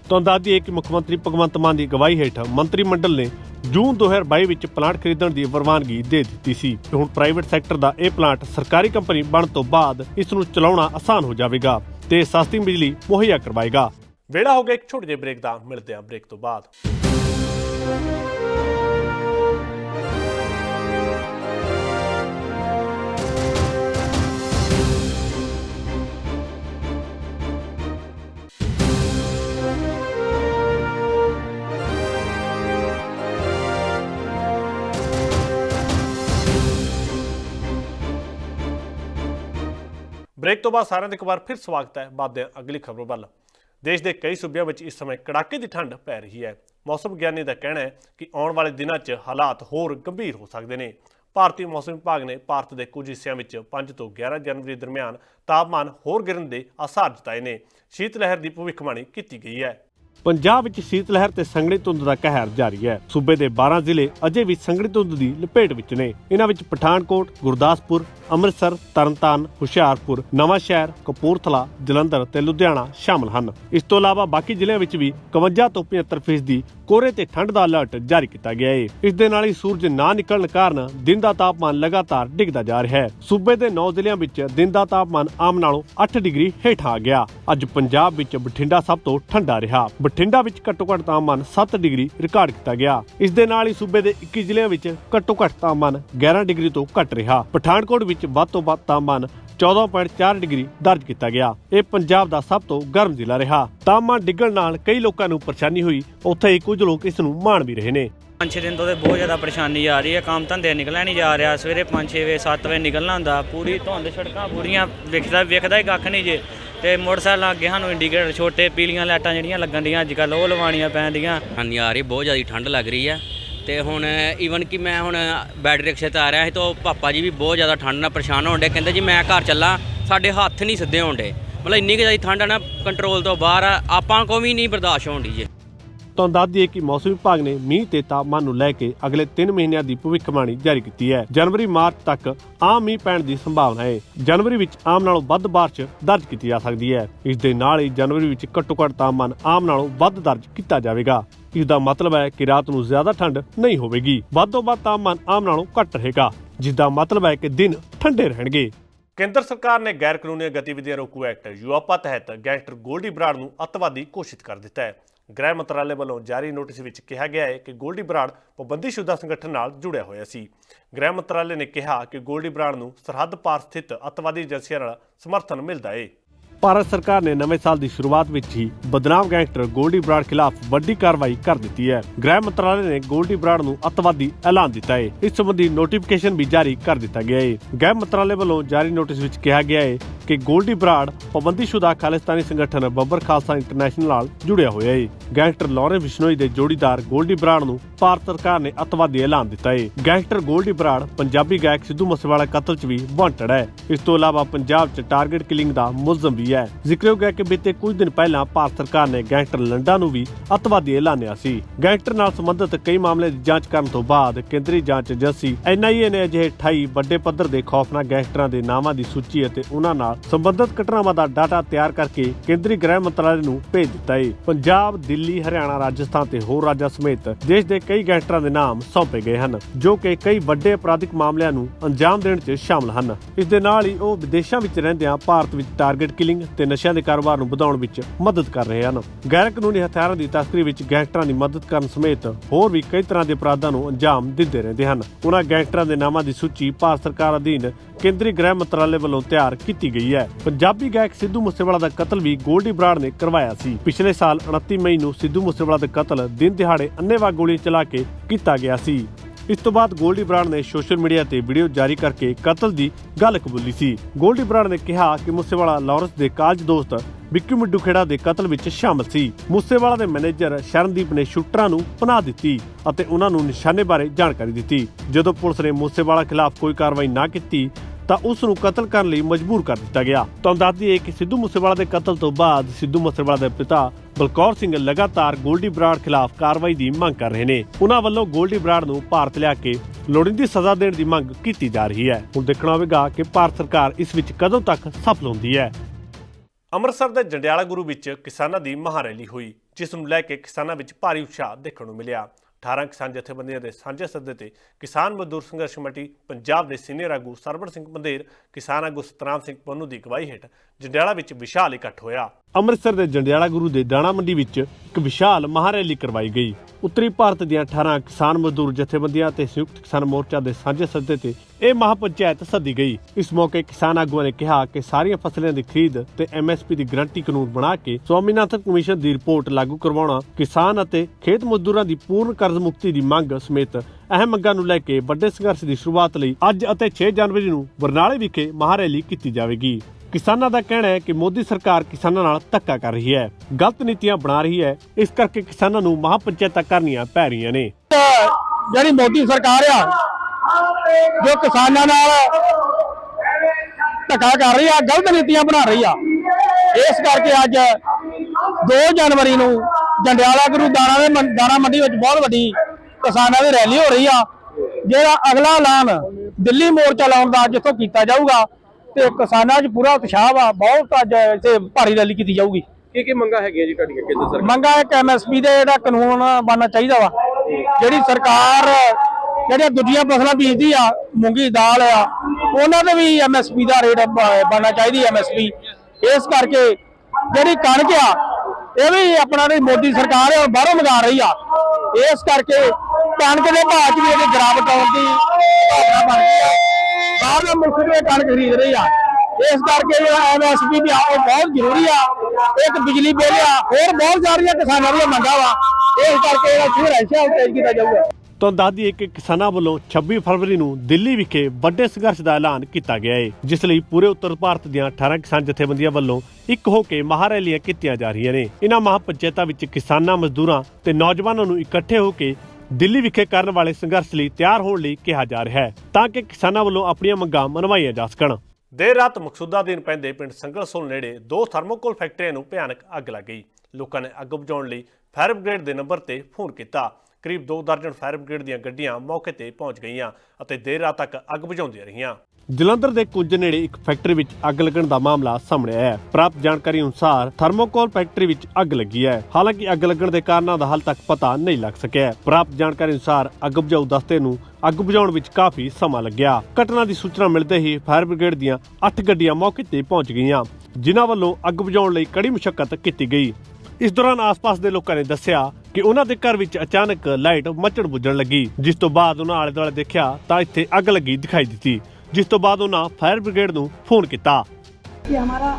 ਤੁਹਾਨੂੰ ਦੱਸ ਦਈਏ ਕਿ ਮੁੱਖ ਮੰਤਰੀ ਭਗਵੰਤ ਮਾਨ ਦੀ ਅਗਵਾਈ ਹੇਠ ਮੰਤਰੀ ਮੰਡਲ ਨੇ ਜੂਨ 2022 ਵਿੱਚ ਪਲਾਂਟ ਖਰੀਦਣ ਦੀ ਪ੍ਰਵਾਨਗੀ ਦੇ ਦਿੱਤੀ ਸੀ ਹੁਣ ਪ੍ਰਾਈਵੇਟ ਸੈਕਟਰ ਦਾ ਇਹ ਪਲਾਂਟ ਸਰਕਾਰੀ ਕੰਪਨੀ ਬਣ ਤੋਂ ਬਾਅਦ ਇਸ ਨੂੰ ਚਲਾਉਣਾ ਆਸਾਨ ਹੋ ਜਾਵੇਗਾ। ਤੇ ਸਸਤੀ ਬਿਜਲੀ ਮੁਹੱਈਆ ਕਰਵਾਏਗਾ। ਵੇੜਾ ਹੋ ਗਿਆ ਇੱਕ ਛੋਟੇ ਜਿਹੇ ਬ੍ਰੇਕ ਦਾ, ਮਿਲਦੇ ਹਾਂ ਬ੍ਰੇਕ ਤੋਂ ਬਾਅਦ। ਬ੍ਰੇਕ ਤੋਂ ਬਾਅਦ ਸਾਰਿਆਂ ਦਾ ਇੱਕ ਵਾਰ ਫਿਰ ਸਵਾਗਤ ਹੈ ਬਾਅਦ ਅਗਲੀ ਖਬਰ ਵੱਲ। ਦੇਸ਼ ਦੇ ਕਈ ਸੂਬਿਆਂ ਵਿੱਚ ਇਸ ਸਮੇਂ ਕੜਾਕੇ ਦੀ ਠੰਡ ਪੈ ਰਹੀ ਹੈ। ਮੌਸਮ ਵਿਗਿਆਨੀ ਦਾ ਕਹਿਣਾ ਹੈ ਕਿ ਆਉਣ ਵਾਲੇ ਦਿਨਾਂ 'ਚ ਹਾਲਾਤ ਹੋਰ ਗੰਭੀਰ ਹੋ ਸਕਦੇ ਨੇ। ਭਾਰਤੀ ਮੌਸਮ ਵਿਭਾਗ ਨੇ ਭਾਰਤ ਦੇ ਕੁਝ ਹਿੱਸਿਆਂ ਵਿੱਚ 5 ਤੋਂ 11 ਜਨਵਰੀ ਦਰਮਿਆਨ ਤਾਪਮਾਨ ਹੋਰ ਗਿਰਨ ਦੇ ਆਸਾਰ ਜਤਾਏ ਨੇ। ਸ਼ੀਤ ਲਹਿਰ ਦੀ ਭਵਿੱਖਬਾਣੀ ਕੀਤੀ ਗਈ ਹੈ। ਪੰਜਾਬ ਵਿੱਚ ਸ਼ੀਤ ਲਹਿਰ ਤੇ ਸੰਘਣੀ ਧੁੰਦ ਦਾ ਕਹਿਰ ਜਾਰੀ ਹੈ। ਸੂਬੇ ਦੇ 12 ਜ਼ਿਲ੍ਹੇ ਅਜੇ ਵੀ ਸੰਘਣੀ ਧੁੰਦ ਦੀ ਲਪੇਟ ਵਿੱਚ ਨੇ। ਇਹਨਾਂ ਵਿੱਚ ਪਠਾਨਕੋਟ, ਗੁਰਦਾਸਪੁਰ, ਅੰਮ੍ਰਿਤਸਰ, ਤਰਨਤਾਰਨ, ਹੁਸ਼ਿਆਰਪੁਰ, ਨਵਾਂ ਸ਼ਹਿਰ, ਕਪੂਰਥਲਾ, ਜਲੰਧਰ ਤੇ ਲੁਧਿਆਣਾ ਸ਼ਾਮਲ ਹਨ। ਇਸ ਤੋਂ ਇਲਾਵਾ ਬਾਕੀ ਜ਼ਿਲ੍ਹਿਆਂ ਵਿੱਚ ਵੀ 51 ਤੋਂ 75% ਫੀਸਦੀ ਕੋਹਰੇ ਤੇ ਠੰਡ ਦਾ ਅਲਰਟ ਜਾਰੀ ਕੀਤਾ ਗਿਆ ਹੈ ਇਸ ਦੇ ਨਾਲ ਹੀ ਸੂਰਜ ਨਾ ਨਿਕਲਣ ਕਾਰਨ ਦਿਨ ਦਾ ਤਾਪਮਾਨ ਲਗਾਤਾਰ ਡਿੱਗਦਾ ਜਾ ਰਿਹਾ ਹੈ। ਸੂਬੇ ਦੇ 9 ਜ਼ਿਲ੍ਹਿਆਂ ਵਿੱਚ ਦਿਨ ਦਾ ਤਾਪਮਾਨ ਆਮ ਨਾਲੋਂ 8 ਡਿਗਰੀ ਹੇਠਾਂ ਆ ਗਿਆ। ਅੱਜ ਪੰਜਾਬ ਵਿੱਚ ਬਠਿੰਡਾ ਸਭ ਤੋਂ ਠੰਡਾ ਰਿਹਾ। ਬਠਿੰਡਾ ਵਿੱਚ ਘੱਟੋ ਘੱਟ ਤਾਪਮਾਨ 7 ਡਿਗਰੀ ਰਿਕਾਰਡ ਕੀਤਾ ਗਿਆ। ਇਸ ਦੇ ਨਾਲ ਹੀ ਸੂਬੇ ਦੇ 21 ਜ਼ਿਲ੍ਹਿਆਂ ਵਿੱਚ ਘੱਟੋ ਘੱਟ ਤਾਪਮਾਨ 11 ਡਿਗਰੀ ਤੋਂ ਘੱਟ ਰਿਹਾ। ਪਠਾਨਕੋਟ ਵਿੱਚ ਵੱਧ ਤੋਂ ਵੱਧ ਤਾਪਮਾਨ 14.4 ਡਿਗਰੀ ਦਰਜ ਕੀਤਾ ਗਿਆ। ਇਹ ਪੰਜਾਬ ਦਾ ਸਭ ਤੋਂ ਗਰਮ ਜ਼ਿਲ੍ਹਾ ਰਿਹਾ। ਤਾਪਮਾਨ ਡਿੱਗਣ ਨਾਲ ਕਈ ਲੋਕਾਂ ਨੂੰ ਪਰੇਸ਼ਾਨੀ ਹੋਈ। ਉੱਥੇ ਹੀ ਕੁਝ ਲੋਕ ਇਸ ਨੂੰ ਮਾਣ ਵੀ ਰਹੇ ਨੇ। ਪੰਜ ਛੇ ਦਿਨ ਤੋਂ ਤੇ ਬਹੁਤ ਜ਼ਿਆਦਾ ਪਰੇਸ਼ਾਨੀ ਆ ਰਹੀ ਹੈ। ਕੰਮ ਧੰਦੇ ਨਿਕਲਿਆ ਨਹੀਂ ਜਾ ਰਿਹਾ। ਸਵੇਰੇ 5-6 ਵਜੇ 7 ਵਜੇ ਨਿਕਲਣਾ ਹੁੰਦਾ। ਪੂਰੀ ਧੁੰਦ, ਸੜਕਾਂ ਪੂਰੀਆਂ ਵੇਖਦਾ ਵਿਖਦਾ ਹੀ ਕੱਖ ਨਹੀਂ ਜੇ। ਤੇ ਮੋਟਰਸਾਈਕਲ ਅੱਗੇ ਸਾਨੂੰ ਇੰਡੀਕੇਟਰ, ਛੋਟੇ ਪੀਲੀਆਂ ਲਾਈਟਾਂ ਜਿਹੜੀਆਂ ਲੱਗਣ ਦੀਆਂ ਅੱਜ ਕੱਲ੍ਹ ਉਹ ਲਵਾਉਣੀਆਂ ਪੈਂਦੀਆਂ ਹਾਂਜੀ, ਆ ਰਹੀ, ਬਹੁਤ ਜ਼ਿਆਦਾ ਠੰਡ ਲੱਗ ਰਹੀ ਆ। ਤੇ ਹੁਣ ਈਵਨ ਕਿ ਮੈਂ ਹੁਣ ਬੈਟਰੀ ਰਿਕਸ਼ੇ ਤੇ ਆ ਰਿਹਾ ਸੀ, ਤਾਂ ਪਾਪਾ ਜੀ ਵੀ ਬਹੁਤ ਜ਼ਿਆਦਾ ਠੰਡ ਨਾਲ ਪਰੇਸ਼ਾਨ ਹੋਣ ਡੇ। ਕਹਿੰਦੇ ਜੀ, ਮੈਂ ਘਰ ਚੱਲਾਂ, ਸਾਡੇ ਹੱਥ ਨਹੀਂ ਸਿੱਧੇ ਹੋਣ ਡੇ। ਮਤਲਬ ਇੰਨੀ ਕਿ ਜ਼ਿਆਦਾ ਠੰਡ ਆ ਨਾ ਕੰਟਰੋਲ ਤੋਂ ਬਾਹਰ ਆ, ਆਪਾਂ ਕੋ ਵੀ ਨਹੀਂ ਬਰਦਾਸ਼ਤ ਹੋਣ ਦੀ ਜੀ। ਤੁਹਾਨੂੰ ਦੱਸ ਦਈਏ ਕਿ ਮੌਸਮ ਵਿਭਾਗ ਨੇ ਮੀਂਹ ਤੇ ਤਾਪਮਾਨ ਨੂੰ ਲੈ ਕੇ ਅਗਲੇ 3 ਮਹੀਨਿਆਂ ਦੀ ਭਵਿੱਖਬਾਣੀ ਜਾਰੀ ਕੀਤੀ ਹੈ। ਜਨਵਰੀ, ਮਾਰਚ ਤੱਕ ਆਮ ਮੀਂਹ ਪੈਣ ਦੀ ਸੰਭਾਵਨਾ ਹੈ। ਜਨਵਰੀ ਵਿੱਚ ਆਮ ਨਾਲੋਂ ਵੱਧ ਬਾਰਿਸ਼ ਦਰਜ ਕੀਤੀ ਜਾ ਸਕਦੀ ਹੈ। ਇਸ ਦੇ ਨਾਲ ਹੀ ਜਨਵਰੀ ਵਿੱਚ ਘੱਟੋ ਘੱਟ ਤਾਪਮਾਨ ਆਮ ਨਾਲੋਂ ਵੱਧ ਦਰਜ ਕੀਤਾ ਜਾਵੇਗਾ। ਇਸ ਦਾ ਮਤਲਬ ਹੈ ਕਿ ਰਾਤ ਨੂੰ ਜ਼ਿਆਦਾ ਠੰਡ ਨਹੀਂ ਹੋਵੇਗੀ। ਵੱਧ ਤੋਂ ਵੱਧ ਤਾਪਮਾਨ ਆਮ ਨਾਲੋਂ ਘੱਟ ਰਹੇਗਾ, ਜਿਸ ਦਾ ਮਤਲਬ ਹੈ ਕਿ ਦਿਨ ਠੰਡੇ ਰਹਿਣਗੇ। ਕੇਂਦਰ ਸਰਕਾਰ ਨੇ ਗੈਰ ਕਾਨੂੰਨੀ ਗਤੀਵਿਧੀਆਂ ਰੋਕੂ ਐਕਟ ਯੂਆਪਾ ਤਹਿਤ ਗੈਂਗਸਟਰ ਗੋਲਡੀ ਬਰਾੜ ਨੂੰ ਅੱਤਵਾਦੀ ਘੋਸ਼ਿਤ ਕਰ ਦਿੱਤਾ ਹੈ। ਗ੍ਰਹਿ ਮੰਤਰਾਲੇ ਵੱਲੋਂ ਜਾਰੀ ਨੋਟਿਸ ਵਿੱਚ ਕਿਹਾ ਗਿਆ ਹੈ ਕਿ ਗੋਲਡੀ ਬਰਾੜ ਪਾਬੰਦੀਸ਼ੁਦਾ ਸੰਗਠਨ ਨਾਲ ਜੁੜਿਆ ਹੋਇਆ ਸੀ। ਗ੍ਰਹਿ ਮੰਤਰਾਲੇ ਨੇ ਕਿਹਾ ਕਿ ਗੋਲਡੀ ਬਰਾੜ ਨੂੰ ਸਰਹੱਦ ਪਾਰ ਸਥਿਤ ਅੱਤਵਾਦੀ ਏਜੰਸੀਆਂ ਨਾਲ ਸਮਰਥਨ ਮਿਲਦਾ ਹੈ ਭਾਰਤ ਸਰਕਾਰ ਨੇ ਨਵੇਂ ਸਾਲ ਦੀ ਸ਼ੁਰੂਆਤ ਵਿੱਚ ਹੀ ਬਦਨਾਮ ਗੈਂਗਸਟਰ ਗੋਲਡੀ ਬਰਾੜ ਖਿਲਾਫ ਵੱਡੀ ਕਾਰਵਾਈ ਕਰ ਦਿੱਤੀ ਹੈ। ਗ੍ਰਹਿ ਮੰਤਰਾਲੇ ਨੇ ਗੋਲਡੀ ਬਰਾੜ ਨੂੰ ਅੱਤਵਾਦੀ ਐਲਾਨ ਦਿੱਤਾ ਹੈ ਇਸ ਸੰਬੰਧੀ ਨੋਟੀਫਿਕੇਸ਼ਨ ਵੀ ਜਾਰੀ ਕਰ ਦਿੱਤਾ ਗਿਆ ਹੈ ਗ੍ਰਹਿ ਮੰਤਰਾਲੇ ਵੱਲੋਂ ਜਾਰੀ ਨੋਟਿਸ ਵਿੱਚ ਕਿਹਾ ਗਿਆ ਹੈ ਕਿ ਗੋਲਡੀ ਬਰਾੜ ਪਾਬੰਦੀਸ਼ੁਦਾ ਖਾਲਿਸਤਾਨੀ ਸੰਗਠਨ ਬੱਬਰ ਖਾਲਸਾ ਇੰਟਰਨੈਸ਼ਨਲ ਨਾਲ ਜੁੜਿਆ ਹੋਇਆ ਹੈ ਗੈਂਗਸਟਰ ਲੌਰੇ ਵਿਸ਼ਨੋਈ ਦੇ ਜੋੜੀਦਾਰ ਗੋਲਡੀ ਬਰਾੜ ਨੂੰ ਭਾਰਤ ਸਰਕਾਰ ਨੇ ਅੱਤਵਾਦੀ ਐਲਾਨ ਦਿੱਤਾ ਹੈ ਗੈਂਗਸਟਰ ਗੋਲਡੀ ਬਰਾੜ ਪੰਜਾਬੀ ਗਾਇਕ ਸਿੱਧੂ ਮੂਸੇਵਾਲਾ ਕਤਲ 'ਚ ਵੀ ਵਾਂਟਡ ਹੈ। ਇਸ ਤੋਂ ਇਲਾਵਾ ਪੰਜਾਬ 'ਚ ਟਾਰਗੇਟ ਕਿਲਿੰਗ ਦਾ ਮੁਲਜ਼ਮ ਵੀ ਹੈ। ਜ਼ਿਕਰਯੋਗ ਹੈ ਕਿ ਬੀਤੇ ਕੁਝ ਦਿਨ ਪਹਿਲਾਂ ਭਾਰਤ ਸਰਕਾਰ ਨੇ ਗੈਂਗਸਟਰ ਲੰਡਾ ਨੂੰ ਵੀ ਅੱਤਵਾਦੀ ਐਲਾਨਿਆ ਸੀ। ਗੈਂਗਸਟਰ ਨਾਲ ਸੰਬੰਧਿਤ ਕਈ ਮਾਮਲੇ ਦੀ ਜਾਂਚ ਕਰਨ ਤੋਂ ਬਾਅਦ ਕੇਂਦਰੀ ਜਾਂਚ ਏਜੰਸੀ ਐਨਆਈਏ ਨੇ ਅਜਿਹੇ 28 ਵੱਡੇ ਪੱਧਰ ਦੇ ਖੌਫਨਾਕ ਗੈਂਗਸਟਰਾਂ ਦੇ ਨਾਵਾਂ ਦੀ ਸੂਚੀ ਅਤੇ ਉਹਨਾਂ ਨਾਲ ਸੰਬੰਧਿਤ ਘਟਨਾਵਾਂ ਦਾ ਡਾਟਾ ਤਿਆਰ ਕਰਕੇ ਕੇਂਦਰੀ ਗ੍ਰਹਿ ਮੰਤਰਾਲੇ ਨੂੰ ਭੇਜ ਦਿੱਤਾ ਹੈ ਪੰਜਾਬ, ਦਿੱਲੀ ਹਰਿਆਣਾ, ਰਾਜਸਥਾਨ ਤੇ ਹੋਰ ਰਾਜਾਂ ਸਮੇਤ ਦੇਸ਼ ਦੇ ਕਈ ਗੈਂਗਸਟਰਾਂ ਦੇ ਨਾਮ ਸੌਂਪੇ ਗਏ ਹਨ, ਜੋ ਕਿ ਕਈ ਵੱਡੇ ਅਪਰਾਧਿਕ ਮਾਮਲਿਆਂ ਨੂੰ ਅੰਜਾਮ ਦੇਣ 'ਚ ਸ਼ਾਮਲ ਹਨ। ਇਸ ਦੇ ਨਾਲ ਹੀ ਉਹ ਵਿਦੇਸ਼ਾਂ ਵਿੱਚ ਰਹਿੰਦਿਆਂ ਭਾਰਤ ਵਿੱਚ ਟਾਰਗੇਟ ਕਿਲਿੰਗ ਤੇ ਨਸ਼ਿਆਂ ਦੇ ਕਾਰੋਬਾਰ ਨੂੰ ਵਧਾਉਣ ਵਿੱਚ ਮਦਦ ਕਰ ਰਹੇ ਹਨ। ਗੈਰ ਕਾਨੂੰਨੀ ਹਥਿਆਰਾਂ ਦੀ ਤਸਕਰੀ ਵਿੱਚ ਗੈਂਗਸਟਰਾਂ ਦੀ ਮਦਦ ਕਰਨ ਸਮੇਤ ਹੋਰ ਵੀ ਕਈ ਤਰ੍ਹਾਂ ਦੇ ਅਪਰਾਧਾਂ ਨੂੰ ਅੰਜਾਮ ਦਿੰਦੇ ਰਹਿੰਦੇ ਹਨ। ਉਹਨਾਂ ਗੈਂਗਸਟਰਾਂ ਦੇ ਨਾਮਾਂ ਦੀ ਸੂਚੀ ਭਾਰਤ ਸਰਕਾਰ ਅਧੀਨ ਕੇਂਦਰੀ ਗ੍ਰਹਿ ਮੰਤਰਾਲੇ ਵੱਲੋਂ ਤਿਆਰ ਕੀਤੀ ਗਈ ਹੈ। ਪੰਜਾਬੀ ਗਾਇਕ ਸਿੱਧੂ ਮੂਸੇਵਾਲਾ ਦਾ ਕਤਲ ਵੀ ਗੋਲਡੀ ਬਰਾੜ ਨੇ ਕਰਵਾਇਆ ਸੀ। ਪਿਛਲੇ ਸਾਲ 29 ਮਈ ਨੂੰ ਸਿੱਧੂ ਮੂਸੇਵਾਲਾ ਦਾ ਕਤਲ ਦਿਨ ਦਿਹਾੜੇ ਅੰਨ੍ਹੇਵਾਹ ਗੋਲੀ ਚਲਾ ਕੇ ਕੀਤਾ ਗਿਆ ਸੀ। ਇਸ ਤੋਂ ਬਾਅਦ ਗੋਲਡੀ ਬਰਾੜ ਨੇ ਸੋਸ਼ਲ ਮੀਡੀਆ ਤੇ ਵੀਡੀਓ ਜਾਰੀ ਕਰਕੇ ਕਤਲ ਦੀ ਗੱਲ ਕਬੂਲੀ ਸੀ। ਗੋਲਡੀ ਬਰਾੜ ਨੇ ਕਿਹਾ ਕਿ ਮੂਸੇਵਾਲਾ ਲਾਰੈਂਸ ਦੇ ਕਾਲਜ ਦੋਸਤ ਵਿੱਕੀ ਮਿੱਡੂ ਖੇੜਾ ਦੇ ਕਤਲ ਵਿੱਚ ਸ਼ਾਮਲ ਸੀ। ਮੂਸੇਵਾਲਾ ਦੇ ਮੈਨੇਜਰ ਸ਼ਰਨਦੀਪ ਨੇ ਸ਼ੂਟਰਾਂ ਨੂੰ ਪਨਾਹ ਦਿੱਤੀ ਅਤੇ ਉਹਨਾਂ ਨੂੰ ਨਿਸ਼ਾਨੇ ਬਾਰੇ ਜਾਣਕਾਰੀ ਦਿੱਤੀ। ਜਦੋਂ ਪੁਲਿਸ ਨੇ ਮੂਸੇਵਾਲਾ ਖਿਲਾਫ ਕੋਈ ਕਾਰਵਾਈ ਨਾ ਕੀਤੀ ਤਾਂ ਉਸ ਨੂੰ ਕਤਲ ਕਰਨ ਲਈ ਮਜਬੂਰ ਕਰ ਦਿੱਤਾ ਗਿਆ। ਤੁਹਾਨੂੰ ਦੱਸ ਦਈਏ ਕਿ ਸਿੱਧੂ ਮੂਸੇਵਾਲਾ ਦੇ ਕਤਲ ਤੋਂ ਬਾਅਦ ਸਿੱਧੂ ਮੂਸੇਵਾਲਾ ਦੇ ਪਿਤਾ ਬਲਕੌਰ ਸਿੰਘ ਲਗਾਤਾਰ ਗੋਲਡੀ ਬਰਾੜ ਖਿਲਾਫ ਕਾਰਵਾਈ ਦੀ ਮੰਗ ਕਰ ਰਹੇ ਨੇ। ਉਹਨਾਂ ਵੱਲੋਂ ਗੋਲਡੀ ਬਰਾੜ ਨੂੰ ਭਾਰਤ ਲਿਆ ਕੇ ਲੋੜੀਂਦੀ ਸਜ਼ਾ ਦੇਣ ਦੀ ਮੰਗ ਕੀਤੀ ਜਾ ਰਹੀ ਹੈ। ਹੁਣ ਦੇਖਣਾ ਹੋਵੇਗਾ ਕਿ ਭਾਰਤ ਸਰਕਾਰ ਇਸ ਵਿੱਚ ਕਦੋਂ ਤੱਕ ਸਫਲ ਹੁੰਦੀ ਹੈ। ਅੰਮ੍ਰਿਤਸਰ ਦੇ ਜੰਡਿਆਲਾ ਗੁਰੂ ਵਿੱਚ ਕਿਸਾਨਾਂ ਦੀ ਮਹਾਰੈਲੀ ਹੋਈ, ਜਿਸ ਨੂੰ ਲੈ ਕੇ ਕਿਸਾਨਾਂ ਵਿੱਚ ਭਾਰੀ ਉਤਸ਼ਾਹ ਦੇਖਣ ਨੂੰ ਮਿਲਿਆ। 18 ਕਿਸਾਨ ਜਥੇਬੰਦੀਆਂ ਦੇ ਸਾਂਝੇ ਸੱਦੇ ਤੇ ਕਿਸਾਨ ਮਜ਼ਦੂਰ ਸੰਘਰਸ਼ ਕਮੇਟੀ ਪੰਜਾਬ ਦੇ ਸੀਨੀਅਰ ਆਗੂ ਸਰਵਣ ਸਿੰਘ ਬੰਦੇਰ ਕਿਸਾਨ ਆਗੂ ਸਤਨਾਮ ਸਿੰਘ ਪੰਨੂ ਦੀ ਅਗਵਾਈ ਹੇਠ ਜੰਡਿਆਲਾ ਵਿੱਚ ਵਿਸ਼ਾਲ ਇਕੱਠ ਹੋਇਆ। ਅੰਮ੍ਰਿਤਸਰ ਦੇ ਜੰਡਿਆਲਾ ਗੁਰੂ ਦੇ ਦਾਣਾ ਮੰਡੀ ਵਿੱਚ ਇੱਕ ਵਿਸ਼ਾਲ ਮਹਾਰੈਲੀ ਕਰਵਾਈ ਗਈ। ਉੱਤਰੀ ਭਾਰਤ ਦੀਆਂ 18 ਕਿਸਾਨ ਮਜ਼ਦੂਰ ਜਥੇਬੰਦੀਆਂ ਤੇ ਸੰਯੁਕਤ ਕਿਸਾਨ ਮੋਰਚਾ ਦੇ ਸਾਂਝੇ ਸੱਦੇ ਤੇ ਇਹ ਮਹਾਪੰਚਾਇਤ ਸੱਦੀ ਗਈ। ਇਸ ਮੌਕੇ ਕਿਸਾਨ ਆਗੂਆਂ ਨੇ ਕਿਹਾ ਕਿ ਸਾਰੀਆਂ ਫਸਲਾਂ ਦੀ ਖਰੀਦ ਤੇ ਐਮਐਸਪੀ ਦੀ ਗਰੰਟੀ ਕਾਨੂੰਨ ਬਣਾ ਕੇ ਸਵਾਮੀਨਾਥਨ ਕਮਿਸ਼ਨ ਦੀ ਰਿਪੋਰਟ ਲਾਗੂ ਕਰਵਾਉਣਾ, ਕਿਸਾਨ ਅਤੇ ਖੇਤ ਮਜ਼ਦੂਰਾਂ ਦੀ ਪੂਰਨ ਕਰਜ਼ ਮੁਕਤੀ ਦੀ ਮੰਗ ਸਮੇਤ ਅਹਿਮ ਮੰਗਾਂ ਨੂੰ ਲੈ ਕੇ ਵੱਡੇ ਸੰਘਰਸ਼ ਦੀ ਸ਼ੁਰੂਆਤ ਲਈ ਅੱਜ ਅਤੇ 6 ਜਨਵਰੀ ਨੂੰ ਬਰਨਾਲੇ ਵਿਖੇ ਮਹਾਰੈਲੀ ਕੀਤੀ ਜਾਵੇਗੀ। ਕਿਸਾਨਾਂ ਦਾ ਕਹਿਣਾ ਹੈ ਕਿ ਮੋਦੀ ਸਰਕਾਰ ਕਿਸਾਨਾਂ ਨਾਲ ਧੱਕਾ ਕਰ ਰਹੀ ਹੈ, ਗਲਤ ਨੀਤੀਆਂ ਬਣਾ ਰਹੀ ਹੈ, ਇਸ ਕਰਕੇ ਕਿਸਾਨਾਂ ਨੂੰ ਮਹਾਪੰਚਾਇਤਾਂ ਕਰਨੀਆਂ ਪੈ ਰਹੀਆਂ ਨੇ। ਜਿਹੜੀ ਮੋਦੀ ਸਰਕਾਰ ਆ, ਜੋ ਕਿਸਾਨਾਂ ਨਾਲ ਧੱਕਾ ਕਰ ਰਹੀ ਆ, ਗਲਤ ਨੀਤੀਆਂ ਬਣਾ ਰਹੀ ਆ, ਇਸ ਕਰਕੇ ਅੱਜ 2 ਜਨਵਰੀ ਨੂੰ ਜੰਡਿਆਲਾ ਗੁਰੂ ਦਾਣਾ ਦੇ ਦਾਣਾ ਮੰਡੀ ਵਿੱਚ ਬਹੁਤ ਵੱਡੀ ਕਿਸਾਨਾਂ ਦੀ ਰੈਲੀ ਹੋ ਰਹੀ ਆ, ਜਿਹੜਾ ਅਗਲਾ ਐਲਾਨ ਦਿੱਲੀ ਮੋਰਚਾ ਲਾਉਣ ਦਾ ਜਿੱਥੋਂ ਕੀਤਾ ਜਾਊਗਾ ਤੇ ਕਿਸਾਨਾਂ 'ਚ ਪੂਰਾ ਉਤਸ਼ਾਹ ਵਾ ਬਹੁਤ ਅੱਜ ਇੱਥੇ ਭਾਰੀ ਰੈਲੀ ਕੀਤੀ ਜਾਊਗੀ। ਕੀ ਕੀ ਮੰਗਾ ਹੈਗੀਆਂ ਜੀ ਤੁਹਾਡੀਆਂ ਕੇਂਦਰ ਸਰਕਾਰ ਮੰਗਾ ਇੱਕ ਐਮਐਸਪੀ ਦੇ ਜਿਹੜਾ ਕਾਨੂੰਨ ਬਣਨਾ ਚਾਹੀਦਾ ਵਾ। ਜਿਹੜੀ ਸਰਕਾਰ ਜਿਹੜੀਆਂ ਦੂਜੀਆਂ ਫਸਲਾਂ ਬੀਜਦੀ ਆ ਮੂੰਗੀ ਦਾਲ ਆ ਉਹਨਾਂ ਤੇ ਵੀ ਐਮਐਸਪੀ ਦਾ ਰੇਟ ਬਣਨਾ ਚਾਹੀਦੀ ਐਮਐਸਪੀ ਇਸ ਕਰਕੇ ਜਿਹੜੀ ਕਣਕ ਆ ਇਹ ਵੀ ਆਪਣਾ ਜਿਹੜੀ ਮੋਦੀ ਸਰਕਾਰ ਹੈ ਬਾਹਰੋਂ ਮੰਗਾ ਰਹੀ ਆ। ਇਸ ਕਰਕੇ ਕਣਕ ਦੇ ਭਾਅ 'ਚ ਵੀ ਇਹਦੀ ਗਿਰਾਵਟ ਆਉਣ ਦੀ ਭਾਵਨਾ ਬਣ ਗਈ ਆ। ਬਾਹਰ ਦੇ ਮੁਲਕ ਦੇ ਕਣਕ ਖਰੀਦ ਰਹੀ ਆ। ਇਸ ਕਰਕੇ ਜਿਹੜਾ ਐਮਐਸਪੀ ਵੀ ਆ, ਉਹ ਬਹੁਤ ਜ਼ਰੂਰੀ ਆ। ਇੱਕ ਬਿਜਲੀ ਬਿੱਲ ਆ, ਹੋਰ ਬਹੁਤ ਸਾਰੀਆਂ ਕਿਸਾਨਾਂ ਦੀਆਂ ਮੰਗਾਂ ਵਾ। ਇਸ ਕਰਕੇ ਜਿਹੜਾ ਸੰਘਰਸ਼ ਆ ਉਹ ਤੇਜ਼ ਕੀਤਾ ਜਾਊਗਾ। ਤੁਹਾਨੂੰ ਦੱਸ ਦਈਏ ਕਿ ਕਿਸਾਨਾਂ ਵੱਲੋਂ 26 ਫਰਵਰੀ ਨੂੰ ਦਿੱਲੀ ਵਿਖੇ ਵੱਡੇ ਸੰਘਰਸ਼ ਦਾ ਐਲਾਨ ਕੀਤਾ ਗਿਆ ਹੈ ਜਿਸ ਲਈ ਪੂਰੇ ਉੱਤਰ ਭਾਰਤ ਦੀਆਂ 18 ਕਿਸਾਨ ਜਥੇਬੰਦੀਆਂ ਵੱਲੋਂ ਇੱਕ ਹੋ ਕੇ ਮਹਾਰੈਲੀਆਂ ਕੀਤੀਆਂ ਜਾ ਰਹੀਆਂ ਨੇ। ਇਹਨਾਂ ਮਹਾਪੰਚਾਇਤਾਂ ਵਿੱਚ ਕਿਸਾਨਾਂ, ਮਜ਼ਦੂਰਾਂ ਤੇ ਨੌਜਵਾਨਾਂ ਨੂੰ ਇਕੱਠੇ ਹੋ ਕੇ ਦਿੱਲੀ ਵਿਖੇ ਕਰਨ ਵਾਲੇ ਸੰਘਰਸ਼ ਲਈ ਤਿਆਰ ਹੋਣ ਲਈ ਕਿਹਾ ਜਾ ਰਿਹਾ ਹੈ, ਤਾਂ ਕਿ ਕਿਸਾਨਾਂ ਵੱਲੋਂ ਆਪਣੀਆਂ ਮੰਗਾਂ ਮਨਵਾਈਆਂ ਜਾ ਸਕਣ। ਦੇਰ ਰਾਤ ਮਕਸੂਦਾ ਦਿਨ ਪੈਂਦੇ ਪਿੰਡ ਸੰਗਲਸੋਲ ਨੇੜੇ ਦੋ ਥਰਮੋਕੋਲ ਫੈਕਟਰੀਆਂ ਨੂੰ ਭਿਆਨਕ ਅੱਗ ਲੱਗ ਗਈ। ਲੋਕਾਂ ਨੇ ਅੱਗ ਬੁਝਾਉਣ ਲਈ ਫਾਇਰ ਬ੍ਰਿਗੇਡ ਦੇ ਨੰਬਰ ਤੇ ਫੋਨ ਕੀਤਾ। ਕਰੀਬ 2 ਦਰਜਨ ਫਾਇਰ ਬ੍ਰਿਗੇਡ ਦੀਆਂ ਗੱਡੀਆਂ ਮੌਕੇ ਤੇ ਪਹੁੰਚ ਗਈਆਂ ਅਤੇ ਦੇਰ ਰਾਤ ਤੱਕ ਅੱਗ ਬੁਝਾਉਂਦੀਆਂ ਰਹੀਆਂ। ਜਲੰਧਰ ਦੇ ਕੁੰਜ ਨੇੜੇ ਇੱਕ ਫੈਕਟਰੀ ਵਿੱਚ ਅੱਗ ਲੱਗਣ ਦਾ ਮਾਮਲਾ ਸਾਹਮਣੇ ਆਇਆ ਹੈ। ਪ੍ਰਾਪਤ ਜਾਣਕਾਰੀ ਅਨੁਸਾਰ ਥਰਮੋਕੋਲ ਫੈਕਟਰੀ ਵਿੱਚ ਅੱਗ ਲੱਗੀ ਹੈ। ਹਾਲਾਂਕਿ ਅੱਗ ਲੱਗਣ ਦੇ ਕਾਰਨਾਂ ਦਾ ਹਾਲ ਤੱਕ ਪਤਾ ਨਹੀਂ ਲੱਗ ਸਕਿਆ ਹੈ। ਪ੍ਰਾਪਤ ਜਾਣਕਾਰੀ ਅਨੁਸਾਰ ਅੱਗ ਬੁਝਾਊ ਦਸਤੇ ਨੂੰ ਅੱਗ ਬੁਝਾਉਣ ਵਿੱਚ ਕਾਫੀ ਸਮਾਂ ਲੱਗਿਆ। ਘਟਨਾ ਦੀ ਸੂਚਨਾ ਮਿਲਦੇ ਹੀ ਫਾਇਰ ਬ੍ਰਿਗੇਡ ਦੀਆਂ 8 ਗੱਡੀਆਂ ਮੌਕੇ ਤੇ ਪਹੁੰਚ ਗਈਆਂ, ਜਿਨ੍ਹਾਂ ਵੱਲੋਂ ਅੱਗ ਬੁਝਾਉਣ ਲਈ ਕੜੀ ਮੁਸ਼ਕਲ ਕੀਤੀ ਗਈ। ਇਸ ਦੌਰਾਨ ਆਸ-ਪਾਸ ਦੇ ਲੋਕਾਂ ਨੇ ਦੱਸਿਆ ਕਿ ਉਹਨਾਂ ਦੇ ਘਰ ਵਿੱਚ ਅਚਾਨਕ ਲਾਈਟ ਮੱਚੜ ਬੁਝਣ ਲੱਗੀ ਜਿਸ ਤੋਂ ਬਾਅਦ ਉਹਨਾਂ ਆਲੇ-ਦੁਆਲੇ ਦੇਖਿਆ ਤਾਂ ਇੱਥੇ ਅੱਗ ਲੱਗੀ ਦਿਖਾਈ ਦਿੱਤੀ ਜਿਸ ਤੋਂ ਬਾਅਦ ਉਹਨਾਂ ਫਾਇਰ ਬ੍ਰਿਗੇਡ ਨੂੰ ਫੋਨ ਕੀਤਾ कि हमारा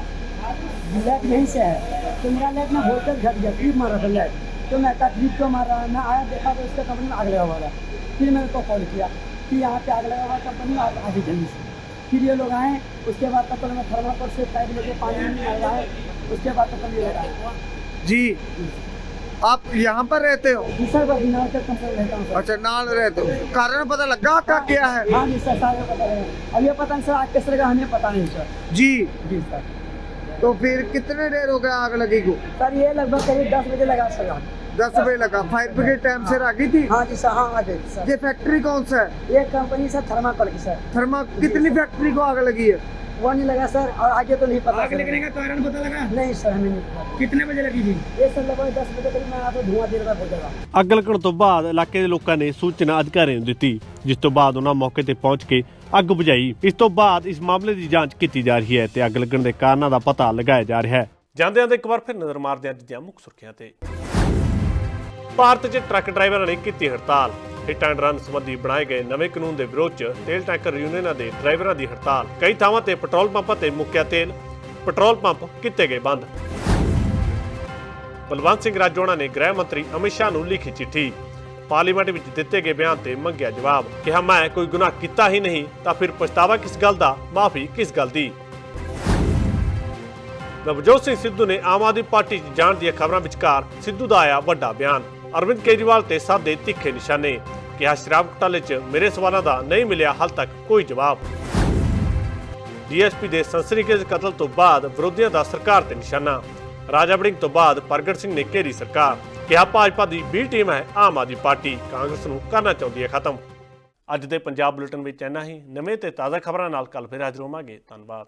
लाइट यहीं से है तो मेरा लाइट ना वोल्टेज घट गया ट्रिप मारा था लाइट तो मैं कहा ट्रिप क्यों मार रहा है मैं आया देखा तो उसके कंपनी में आग लगा हुआ था फिर मैंने तो कॉल किया कि यहाँ पे आग लगा हुआ कंपनी में आग आगे जल्दी से फिर ये लोग आए उसके बाद तक तो मैं थर्माकोल से पाइप लेके पानी में लगाए उसके बाद तक ये लगा ਜੀ ਆਪ यहाँ पर रहते हो? हूँ अच्छा नाल रहते हो। कारण पता लगा का क्या है? हाँ जी सर सारे पता लगा अब ये पता नहीं सर आग कैसे लगा हमें पता नहीं सर। जी। जी सर। तो फिर कितने देर हो गया आग लगी को? सर ये लगभग करीब दस बजे लगा सर दस बजे लगा। फायर ब्रिगेड टाइम से आ गई थी? हाँ जी सर हाँ आ गई सर। ये फैक्ट्री कौन सा है? ये कंपनी सर थर्माकोल की सर। थर्मा कितनी फैक्ट्री को आग लगी है? वो नहीं लगा सर और आगे तो नहीं पता आग सर। लगने का कारण पता लगा नहीं सर हमें नहीं पता कितने बजे लगी थी ये सर लगभग दस बजे करीब मैं आया तो धुआं देर तक हो जाएगा ਅੱਗ ਲੱਗਣ ਤੋਂ ਬਾਅਦ ਇਲਾਕੇ ਦੇ ਲੋਕਾਂ ਨੇ ਸੂਚਨਾ ਅਧਿਕਾਰੀਆਂ ਨੂੰ ਦਿੱਤੀ ਜਿਸ ਤੋਂ ਬਾਅਦ ਉਹਨਾਂ ਮੌਕੇ ਤੇ ਪਹੁੰਚ ਕੇ ਅੱਗ ਬੁਝਾਈ ਇਸ ਤੋਂ ਬਾਅਦ ਇਸ ਮਾਮਲੇ ਦੀ ਜਾਂਚ ਕੀਤੀ ਜਾ ਰਹੀ ਹੈ ਤੇ ਅੱਗ ਲੱਗਣ ਦੇ ਕਾਰਨਾਂ ਦਾ ਪਤਾ ਲਗਾਇਆ ਜਾ ਰਿਹਾ ਹੈ ਜਾਂਦਿਆਂ ਦੇ ਇੱਕ ਵਾਰ ਫਿਰ ਨਜ਼ਰ ਮਾਰਦੇ ਹਾਂ ਅੱਜ ਦੀਆਂ ਮੁੱਖ ਸੁਰਖੀਆਂ ਤੇ ਭਾਰਤ 'ਚ ਟਰੱਕ ਡਰਾਈਵਰਾਂ ਨੇ ਕੀਤੀ ਹੜਤਾਲ ਹਿੱਟ ਐਂਡ ਰਨ ਸੰਬੰਧੀ ਬਣਾਏ ਗਏ ਨਵੇਂ ਕਾਨੂੰਨ ਦੇ ਵਿਰੋਧ 'ਚ ਤੇਲ ਟੈਂਕਰ ਯੂਨੀਅਨਾਂ ਦੇ ਡਰਾਈਵਰਾਂ ਦੀ ਹੜਤਾਲ। ਕਈ ਥਾਵਾਂ ਤੇ ਪੈਟਰੋਲ ਪੰਪਾਂ ਤੇ ਮੁੱਕਿਆ ਤੇਲ। ਪੈਟਰੋਲ ਪੰਪ ਕੀਤੇ ਗਏ ਬੰਦ। ਬਲਵੰਤ ਸਿੰਘ ਰਾਜੋਣਾ ਨੇ ਗ੍ਰਹਿ ਮੰਤਰੀ ਅਮਿਤ ਸ਼ਾਹ ਨੂੰ ਲਿਖੀ ਚਿੱਠੀ। ਪਾਰਲੀਮੈਂਟ ਵਿੱਚ ਦਿੱਤੇ ਗਏ ਬਿਆਨ ਤੇ ਮੰਗਿਆ ਜਵਾਬ। ਕਿਹਾ, ਮੈਂ ਕੋਈ ਗੁਨਾਹ ਕੀਤਾ ਹੀ ਨਹੀਂ, ਤਾਂ ਫਿਰ ਪਛਤਾਵਾ ਕਿਸ ਗੱਲ ਦਾ, ਮਾਫੀ ਕਿਸ ਗੱਲ ਦੀ? ਨਵਜੋਤ ਸਿੰਘ ਸਿੱਧੂ ਨੇ ਆਮ ਆਦਮੀ ਪਾਰਟੀ 'ਚ ਜਾਣ ਦੀਆਂ ਖਬਰਾਂ ਵਿਚਕਾਰ ਸਿੱਧੂ ਦਾ ਆਇਆ ਵੱਡਾ ਬਿਆਨ। ਅਰਵਿੰਦ ਕੇਜਰੀਵਾਲ ਤੇ ਸਾਦੇ ਤਿੱਖੇ ਨਿਸ਼ਾਨੇ। ਕਿਹਾ, ਸ਼ਰਾਬ ਘੁਟਾਲੇ 'ਚ ਮੇਰੇ ਸਵਾਲਾਂ ਦਾ ਨਹੀਂ ਮਿਲਿਆ, ਹਾਲ ਤੱਕ ਕੋਈ ਜਵਾਬ। ਡੀਐਸਪੀ ਦੇ ਸੰਸਰੀਕੇਜ ਕਤਲ ਤੋਂ ਬਾਅਦ ਵਿਰੋਧੀਆਂ ਦਾ ਸਰਕਾਰ ਤੇ ਨਿਸ਼ਾਨਾ। ਰਾਜਾ ਬੜਿੰਗ ਤੋਂ ਬਾਅਦ ਪ੍ਰਗਟ ਸਿੰਘ ਨੇ ਘੇਰੀ ਸਰਕਾਰ। ਕਿਹਾ, ਭਾਜਪਾ ਦੀ ਬੀ ਟੀਮ ਹੈ, ਆਮ ਆਦਮੀ ਪਾਰਟੀ। ਕਾਂਗਰਸ ਨੂੰ ਕਰਨਾ ਚਾਹੁੰਦੀ ਹੈ ਖਤਮ। ਅੱਜ ਦੇ ਪੰਜਾਬ ਬੁਲੇਟਿਨ ਵਿੱਚ ਇੰਨਾ ਹੀ। ਨਵੇਂ ਤੇ ਤਾਜ਼ਾ ਖਬਰਾਂ ਨਾਲ ਕੱਲ ਫਿਰ ਹਾਜ਼ਰ ਹੋਵਾਂਗੇ। ਧੰਨਵਾਦ।